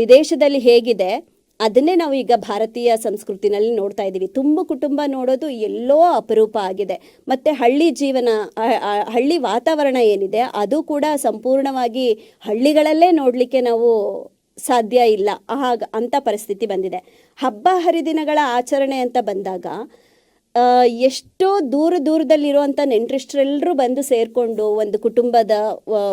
ವಿದೇಶದಲ್ಲಿ ಹೇಗಿದೆ. ಅದನ್ನೇ ನಾವು ಈಗ ಭಾರತೀಯ ಸಂಸ್ಕೃತಿನಲ್ಲಿ ನೋಡ್ತಾ ಇದ್ದೀವಿ. ತುಂಬ ಕುಟುಂಬ ನೋಡೋದು ಎಲ್ಲೋ ಅಪರೂಪ ಆಗಿದೆ. ಮತ್ತು ಹಳ್ಳಿ ಜೀವನ ಹಳ್ಳಿ ವಾತಾವರಣ ಏನಿದೆ, ಅದು ಕೂಡ ಸಂಪೂರ್ಣವಾಗಿ ಹಳ್ಳಿಗಳಲ್ಲೇ ನೋಡಲಿಕ್ಕೆ ನಾವು ಸಾಧ್ಯ ಇಲ್ಲ. ಆಗ ಅಂಥ ಪರಿಸ್ಥಿತಿ ಬಂದಿದೆ. ಹಬ್ಬ ಹರಿದಿನಗಳ ಆಚರಣೆ ಅಂತ ಬಂದಾಗ ಎಷ್ಟೋ ದೂರ ದೂರದಲ್ಲಿರುವಂಥ ನೆಂಟರಿಷ್ಟರೆಲ್ಲರೂ ಬಂದು ಸೇರಿಕೊಂಡು ಒಂದು ಕುಟುಂಬದ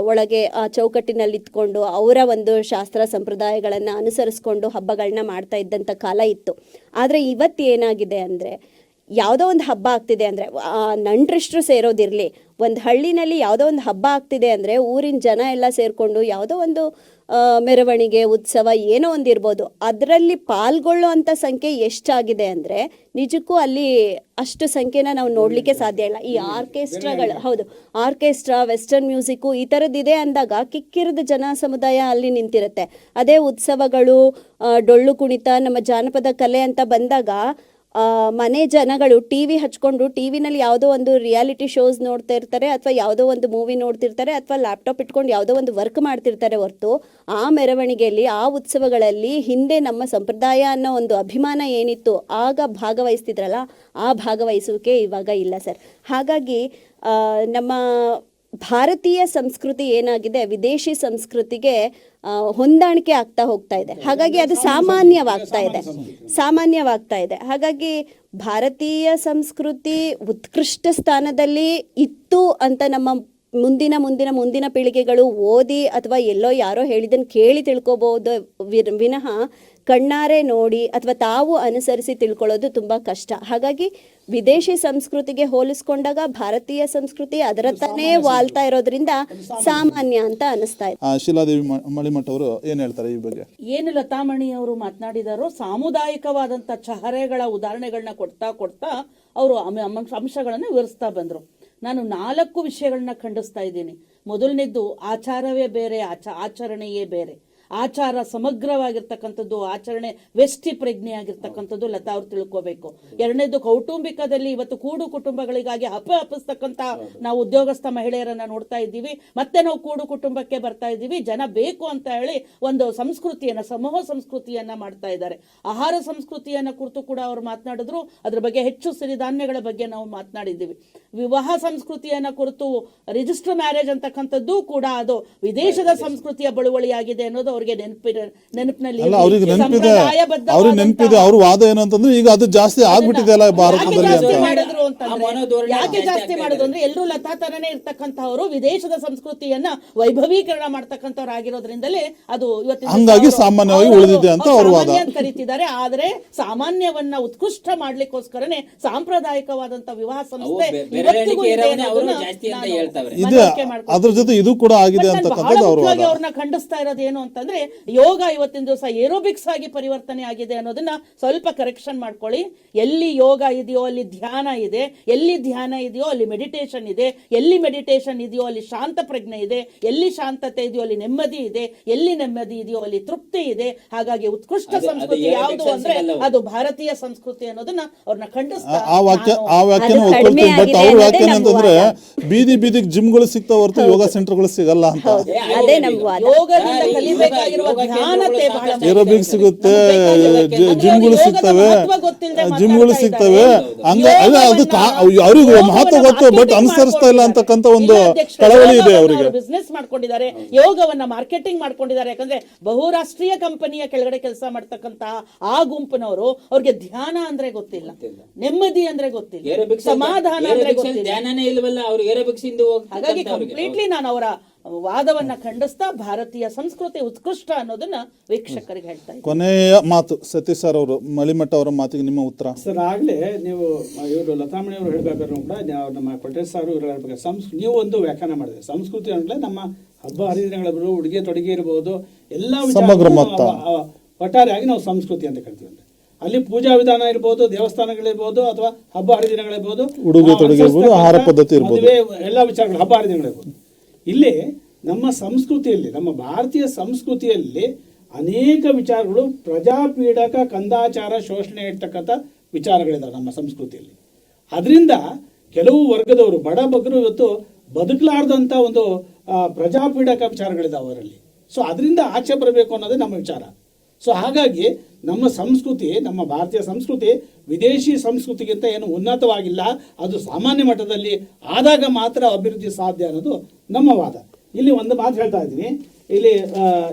ಒಳಗೆ ಆ ಚೌಕಟ್ಟಿನಲ್ಲಿ ಇದ್ಕೊಂಡು ಅವರ ಒಂದು ಶಾಸ್ತ್ರ ಸಂಪ್ರದಾಯಗಳನ್ನು ಅನುಸರಿಸ್ಕೊಂಡು ಹಬ್ಬಗಳನ್ನ ಮಾಡ್ತಾ ಇದ್ದಂಥ ಕಾಲ ಇತ್ತು. ಆದರೆ ಇವತ್ತು ಏನಾಗಿದೆ ಅಂದರೆ ಯಾವುದೋ ಒಂದು ಹಬ್ಬ ಆಗ್ತಿದೆ ಅಂದರೆ ನಂಟ್ರಿಷ್ಟರು ಸೇರೋದಿರಲಿ ಒಂದು ಹಳ್ಳಿನಲ್ಲಿ ಯಾವುದೋ ಒಂದು ಹಬ್ಬ ಆಗ್ತಿದೆ ಅಂದರೆ ಊರಿನ ಜನ ಎಲ್ಲ ಸೇರಿಕೊಂಡು ಯಾವುದೋ ಒಂದು ಮೆರವಣಿಗೆ ಉತ್ಸವ ಏನೋ ಒಂದು ಇರ್ಬೋದು ಅದರಲ್ಲಿ ಪಾಲ್ಗೊಳ್ಳುವಂಥ ಸಂಖ್ಯೆ ಎಷ್ಟಾಗಿದೆ ಅಂದರೆ ನಿಜಕ್ಕೂ ಅಲ್ಲಿ ಅಷ್ಟು ಸಂಖ್ಯೆನ ನಾವು ನೋಡಲಿಕ್ಕೆ ಸಾಧ್ಯ ಇಲ್ಲ. ಈ ಆರ್ಕೆಸ್ಟ್ರಾಗಳು ಹೌದು ಆರ್ಕೆಸ್ಟ್ರಾ ವೆಸ್ಟರ್ನ್ ಮ್ಯೂಸಿಕ್ಕು ಈ ಥರದ್ದಿದೆ ಅಂದಾಗ ಕಿಕ್ಕಿರದ ಜನ ಸಮುದಾಯ ಅಲ್ಲಿ ನಿಂತಿರುತ್ತೆ. ಅದೇ ಉತ್ಸವಗಳು ಡೊಳ್ಳು ಕುಣಿತ ನಮ್ಮ ಜಾನಪದ ಕಲೆ ಅಂತ ಬಂದಾಗ ಮನೆ ಜನಗಳು ಟಿ ವಿ ಹಚ್ಕೊಂಡು ಟಿ ವಿನಲ್ಲಿ ಯಾವುದೋ ಒಂದು ರಿಯಾಲಿಟಿ ಶೋಸ್ ನೋಡ್ತಾ ಇರ್ತಾರೆ ಅಥವಾ ಯಾವುದೋ ಒಂದು ಮೂವಿ ನೋಡ್ತಿರ್ತಾರೆ ಅಥವಾ ಲ್ಯಾಪ್ಟಾಪ್ ಇಟ್ಕೊಂಡು ಯಾವುದೋ ಒಂದು ವರ್ಕ್ ಮಾಡ್ತಿರ್ತಾರೆ ಹೊರತು, ಆ ಮೆರವಣಿಗೆಯಲ್ಲಿ, ಆ ಉತ್ಸವಗಳಲ್ಲಿ ಹಿಂದೆ ನಮ್ಮ ಸಂಪ್ರದಾಯ ಅನ್ನೋ ಒಂದು ಅಭಿಮಾನ ಏನಿತ್ತು, ಆಗ ಭಾಗವಹಿಸ್ತಿದ್ರಲ್ಲ, ಆ ಭಾಗವಹಿಸುವಿಕೆ ಇವಾಗ ಇಲ್ಲ ಸರ್. ಹಾಗಾಗಿ ನಮ್ಮ ಭಾರತೀಯ ಸಂಸ್ಕೃತಿ ಏನಾಗಿದೆ, ವಿದೇಶಿ ಸಂಸ್ಕೃತಿಗೆ ಹೊಂದಾಣಿಕೆ ಆಗ್ತಾ ಹೋಗ್ತಾ ಇದೆ. ಹಾಗಾಗಿ ಅದು ಸಾಮಾನ್ಯವಾಗ್ತಾ ಇದೆ. ಸಾಮಾನ್ಯವಾಗ್ತಾ ಇದೆ. ಹಾಗಾಗಿ ಭಾರತೀಯ ಸಂಸ್ಕೃತಿ ಉತ್ಕೃಷ್ಟ ಸ್ಥಾನದಲ್ಲಿ ಇತ್ತು ಅಂತ ನಮ್ಮ ಮುಂದಿನ ಮುಂದಿನ ಮುಂದಿನ ಪೀಳಿಗೆಗಳು ಓದಿ ಅಥವಾ ಎಲ್ಲೋ ಯಾರೋ ಹೇಳಿದ್ದನ್ನು ಕೇಳಿ ತಿಳ್ಕೊಬೋದು ವಿನಃ ಕಣ್ಣಾರೆ ನೋಡಿ ಅಥವಾ ತಾವು ಅನುಸರಿಸಿ ತಿಳ್ಕೊಳ್ಳೋದು ತುಂಬ ಕಷ್ಟ. ಹಾಗಾಗಿ ವಿದೇಶಿ ಸಂಸ್ಕೃತಿಗೆ ಹೋಲಿಸ್ಕೊಂಡಾಗ ಭಾರತೀಯ ಸಂಸ್ಕೃತಿ ಅದರತ್ತಾನೇ ವಾಲ್ತಾ ಇರೋದ್ರಿಂದ ಸಾಮಾನ್ಯ ಅಂತ ಅನಿಸ್ತಾ ಇದೆ. ಆ, ಶಿಲಾದೇವಿ ಮಳಿಮಠ ಅವರು ಏನ್ ಹೇಳ್ತಾರೆ ಈ ಬಗ್ಗೆ? ಏನು ಲತಾಮಣಿ ಅವರು ಮಾತನಾಡಿದಾರೋ ಸಾಮುದಾಯಿಕವಾದಂತ ಚಹರೆಗಳ ಉದಾಹರಣೆಗಳನ್ನ ಕೊಡ್ತಾ ಕೊಡ್ತಾ ಅವರು ಅಂಶಗಳನ್ನ ವಿವರಿಸ್ತಾ ಬಂದರು. ನಾನು ನಾಲ್ಕು ವಿಷಯಗಳನ್ನ ಖಂಡಿಸ್ತಾ ಇದ್ದೀನಿ. ಮೊದಲನೇದ್ದು ಆಚಾರವೇ ಬೇರೆ ಆಚ ಆಚರಣೆಯೇ ಬೇರೆ. ಆಚಾರ ಸಮಗ್ರವಾಗಿರ್ತಕ್ಕಂಥದ್ದು ಆಚರಣೆ ವ್ಯಷ್ಟಿ ಪ್ರಜ್ಞೆ ಆಗಿರ್ತಕ್ಕಂಥದ್ದು ಲತಾ ಅವ್ರು ತಿಳ್ಕೋಬೇಕು. ಎರಡನೇದು ಕೌಟುಂಬಿಕದಲ್ಲಿ ಇವತ್ತು ಕೂಡು ಕುಟುಂಬಗಳಿಗಾಗಿ ಹಪ ಹಪಿಸ್ತಕ್ಕಂಥ ನಾವು ಉದ್ಯೋಗಸ್ಥ ಮಹಿಳೆಯರನ್ನ ನೋಡ್ತಾ ಇದ್ದೀವಿ. ಮತ್ತೆ ನಾವು ಕೂಡು ಕುಟುಂಬಕ್ಕೆ ಬರ್ತಾ ಇದ್ದೀವಿ. ಜನ ಬೇಕು ಅಂತ ಹೇಳಿ ಒಂದು ಸಂಸ್ಕೃತಿಯನ್ನ ಸಮೂಹ ಸಂಸ್ಕೃತಿಯನ್ನ ಮಾಡ್ತಾ ಇದ್ದಾರೆ. ಆಹಾರ ಸಂಸ್ಕೃತಿಯನ್ನ ಕುರಿತು ಕೂಡ ಅವರು ಮಾತನಾಡಿದ್ರು. ಅದ್ರ ಬಗ್ಗೆ ಹೆಚ್ಚು ಸಿರಿಧಾನ್ಯಗಳ ಬಗ್ಗೆ ನಾವು ಮಾತನಾಡಿದ್ದೀವಿ. ವಿವಾಹ ಸಂಸ್ಕೃತಿಯನ್ನ ಕುರಿತು ರಿಜಿಸ್ಟರ್ ಮ್ಯಾರೇಜ್ ಅಂತಕ್ಕಂಥದ್ದು ಕೂಡ ಅದು ವಿದೇಶದ ಸಂಸ್ಕೃತಿಯ ಬಳುವಳಿಯಾಗಿದೆ ಅನ್ನೋದು ಅವ್ರಿಗೆ ನೆನಪಿರ ನೆನಪಿನಲ್ಲಿ ಅಲ್ಲ ಅವ್ರಿಗೆ ನೆನಪಿದೆ. ಅವ್ರಿಗೆ ನೆನಪಿದೆ. ಅವ್ರ ವಾದ ಏನು ಅಂತಂದ್ರೆ ಈಗ ಅದು ಜಾಸ್ತಿ ಆಗ್ಬಿಟ್ಟಿದೆ ಅಲ್ಲ ಭಾರತದಲ್ಲಿ ಅಂತ. ಮಾಡಿದ್ರು ಅಂತಂದ್ರೆ? ಯಾಕೆ ಜಾಸ್ತಿ ಮಾಡೋದು ಅಂದ್ರೆ ಎಲ್ಲರೂ ಲತಾ ತರನೇ ಇರ್ತಕ್ಕಂಥವ್ರು ವಿದೇಶದ ಸಂಸ್ಕೃತಿಯನ್ನ ವೈಭವೀಕರಣ ಮಾಡ್ತಕ್ಕಂಥವ್ರು ಆಗಿರೋದ್ರಿಂದಲೇ ಅದು ಇವತ್ತು ಹಂಗಾಗಿ ಸಾಮಾನ್ಯವಾಗಿ ಉಳಿದಿದೆ ಅಂತ ಅವರು ವಾದ. ಅಂತ ಕರೀತಿದ್ದಾರೆ. ಆದ್ರೆ ಸಾಮಾನ್ಯವನ್ನ ಉತ್ಕೃಷ್ಟ ಮಾಡ್ಲಿಕ್ಕೋಸ್ಕರನೇ ಸಾಂಪ್ರದಾಯಿಕವಾದಂತ ವಿವಾಹ ಸಂಸ್ಥೆ ಇವತ್ತಿಗೂ ಇದೆ ಅನ್ನೋದನ್ನ ಜಾಸ್ತಿ ಅಂತ ನಾನು. ಇದೆ. ಅದ್ರ ಜೊತೆ ಇದು ಕೂಡ ಆಗಿದೆ ನಾನು ಅಂತಕ್ಕಂಥದ್ದು ಅವ್ರ ವಾದ. ಅವ್ರನ್ನ ಖಂಡಿಸ್ತಾ ಇರೋದು ಏನು ಅಂತಂದ್ರೆ ಯೋಗ ಇವತ್ತಿನ ದಿವಸ ಏರೋಬಿಕ್ಸ್ ಆಗಿ ಪರಿವರ್ತನೆ ಆಗಿದೆ ಅನ್ನೋದನ್ನ ಸ್ವಲ್ಪ ಕರೆಕ್ಷನ್ ಮಾಡ್ಕೊಳ್ಳಿ. ಎಲ್ಲಿ ಯೋಗ ಇದೆಯೋ ಅಲ್ಲಿ ಧ್ಯಾನ ಇದೆ ಎಲ್ಲಿ ಧ್ಯಾನ ಇದೆಯೋ ಅಲ್ಲಿ ಮೆಡಿಟೇಷನ್ ಇದೆ ಎಲ್ಲಿ ಮೆಡಿಟೇಷನ್ ಇದೆಯೋ ಅಲ್ಲಿ ಶಾಂತ ಪ್ರಜ್ಞೆ ಇದೆ ಎಲ್ಲಿ ಶಾಂತತೆ ಇದೆಯೋ ಅಲ್ಲಿ ನೆಮ್ಮದಿ ಇದೆ ಎಲ್ಲಿ ನೆಮ್ಮದಿ ಇದೆಯೋ ಅಲ್ಲಿ ತೃಪ್ತಿ ಇದೆ. ಹಾಗಾಗಿ ಉತ್ಕೃಷ್ಟ ಸಂಸ್ಕೃತಿ ಯಾವುದು ಅಂದ್ರೆ ಅದು ಭಾರತೀಯ ಸಂಸ್ಕೃತಿ ಅನ್ನೋದನ್ನ ಅವ್ರನ್ನ ಖಂಡಿಸ್ತಾರೆ ಬೀದಿ ಬೀದಿಗೆ ಜಿಮ್ಗಳು ಸಿಗ್ತಾ ಹೊರತು ಯೋಗ ಸೆಂಟರ್ಗಳು ಸಿಗಲ್ಲ ಅಂತ. ಯೋಗದಿಂದ ಜ್ಞಾನತೆ ಏರೋಬಿಕ್ ಸಿಗುತ್ತೆ ಜಿಮ್ಗಳು ಸಿಗ್ತವೆ ಜಿಮ್ಗಳು ಸಿಗ್ತವೆ. ಹಂಗ ಅಲ್ಲ ಅದು ಅವ್ರಿಗೆ ಯೋಗವನ್ನ ಮಹತ್ವ ಗೊತ್ತು ಬಟ್ ಅನುಸರಿಸ್ತಾ ಇಲ್ಲ ಅಂತಕ್ಕಂತ ಒಂದು ಕಳವಳಿ ಇದೆ ಅವರಿಗೆ. ಅವರು ಬಿಸ್ನೆಸ್ ಮಾಡ್ಕೊಂಡಿದ್ದಾರೆ ಯೋಗವನ್ನ ಮಾರ್ಕೆಟಿಂಗ್ ಮಾಡ್ಕೊಂಡಿದ್ದಾರೆ ಯಾಕಂದ್ರೆ ಬಹುರಾಷ್ಟ್ರೀಯ ಕಂಪನಿಯ ಕೆಳಗಡೆ ಕೆಲಸ ಮಾಡ್ತಕ್ಕಂತ ಆ ಗುಂಪಿನವರು ಅವ್ರಿಗೆ ಧ್ಯಾನ ಅಂದ್ರೆ ಗೊತ್ತಿಲ್ಲ. ನೆಮ್ಮದಿ ಅಂದ್ರೆ ಗೊತ್ತಿಲ್ಲ. ಏರೋಬಿಕ್ಸ್ ಸಮಾಧಾನ ಅಂದ್ರೆ ಗೊತ್ತಿಲ್ಲ. ಧ್ಯಾನನೇ ಇಲ್ವಲ್ಲ ಅವ್ರು ಏರೋಬಿಕ್ಸ್ ಇಂದ ಹಾಗಾಗಿ. ಕಂಪ್ಲೀಟ್ಲಿ ನಾನು ಅವರ ವಾದವನ್ನ ಖಂಡಿಸ್ತಾ ಭಾರತೀಯ ಸಂಸ್ಕೃತಿ ಉತ್ಕೃಷ್ಟ ಅನ್ನೋದನ್ನ ವೀಕ್ಷಕರಿಗೆ ಹೇಳ್ತಾ ಇದ್ದೀನಿ. ಕೊನೆಯ ಮಾತು ಸತೀಶ್ ಸರ್ ಅವರು ಮಳಿಮಠ ಅವರ ಮಾತಿಗೆ ನಿಮ್ಮ ಉತ್ತರ? ಸರ್ ಆಗಲೇ ನೀವು ಇವರು ಲತಾಮಣಿ ಅವರು ಹೇಳ್ಬೇಕಾದ್ರು ಕೂಡ ನಾವು ನಮ್ಮ ಕೊಟೇಶ್ ಸರ್ ಇವರು ಹೇಳ್ಬೇಕು ಸಂಸ್ ನೀವು ಒಂದು ವ್ಯಾಖ್ಯಾನ ಮಾಡಿದೆ. ಸಂಸ್ಕೃತಿ ಅಂದ್ರೆ ನಮ್ಮ ಹಬ್ಬ ಹರಿದಿನಗಳಿರ್ಬೋದು ಉಡುಗೆ ತೊಡುಗೆ ಇರಬಹುದು ಎಲ್ಲ ಒಟ್ಟಾರೆಯಾಗಿ ನಾವು ಸಂಸ್ಕೃತಿ ಅಂತ ಕರಿತೀವಿ ಅಂದ್ರೆ. ಅಲ್ಲಿ ಪೂಜಾ ವಿಧಾನ ಇರ್ಬೋದು ದೇವಸ್ಥಾನಗಳಿರ್ಬೋದು ಅಥವಾ ಹಬ್ಬ ಹರಿದಿನಗಳಿರ್ಬೋದು ಉಡುಗೆ ತೊಡುಗೆ ಇರ್ಬೋದು, ಆಹಾರ ಪದ್ಧತಿ ಇರ್ಬೋದು. ಎಲ್ಲ ವಿಚಾರಗಳು ಹಬ್ಬ ಹರಿದಿನಗಳಿರ್ಬೋದು ಇಲ್ಲಿ ನಮ್ಮ ಸಂಸ್ಕೃತಿಯಲ್ಲಿ, ನಮ್ಮ ಭಾರತೀಯ ಸಂಸ್ಕೃತಿಯಲ್ಲಿ ಅನೇಕ ವಿಚಾರಗಳು ಪ್ರಜಾಪೀಡಕ ಕಂದಾಚಾರ ಶೋಷಣೆ ಇರ್ತಕ್ಕಂಥ ವಿಚಾರಗಳಿದ್ದಾವೆ ನಮ್ಮ ಸಂಸ್ಕೃತಿಯಲ್ಲಿ. ಅದರಿಂದ ಕೆಲವು ವರ್ಗದವರು, ಬಡ ಬಗ್ಗರು ಇವತ್ತು ಬದುಕಲಾರ್ದಂಥ ಒಂದು ಪ್ರಜಾಪೀಡಕ ವಿಚಾರಗಳಿದ್ದಾವೆ ಅವರಲ್ಲಿ. ಸೊ ಅದರಿಂದ ಆಚೆ ಬರಬೇಕು ಅನ್ನೋದೇ ನಮ್ಮ ವಿಚಾರ. ಸೊ ಹಾಗಾಗಿ ನಮ್ಮ ಸಂಸ್ಕೃತಿ, ನಮ್ಮ ಭಾರತೀಯ ಸಂಸ್ಕೃತಿ ವಿದೇಶಿ ಸಂಸ್ಕೃತಿಗಿಂತ ಏನು ಉನ್ನತವಾಗಿಲ್ಲ, ಅದು ಸಾಮಾನ್ಯ ಮಟ್ಟದಲ್ಲಿ ಆದಾಗ ಮಾತ್ರ ಅಭಿವೃದ್ಧಿ ಸಾಧ್ಯ ಅನ್ನೋದು ನಮ್ಮ ವಾದ. ಇಲ್ಲಿ ಒಂದು ಮಾತು ಹೇಳ್ತಾ ಇದ್ದೀನಿ. ಇಲ್ಲಿ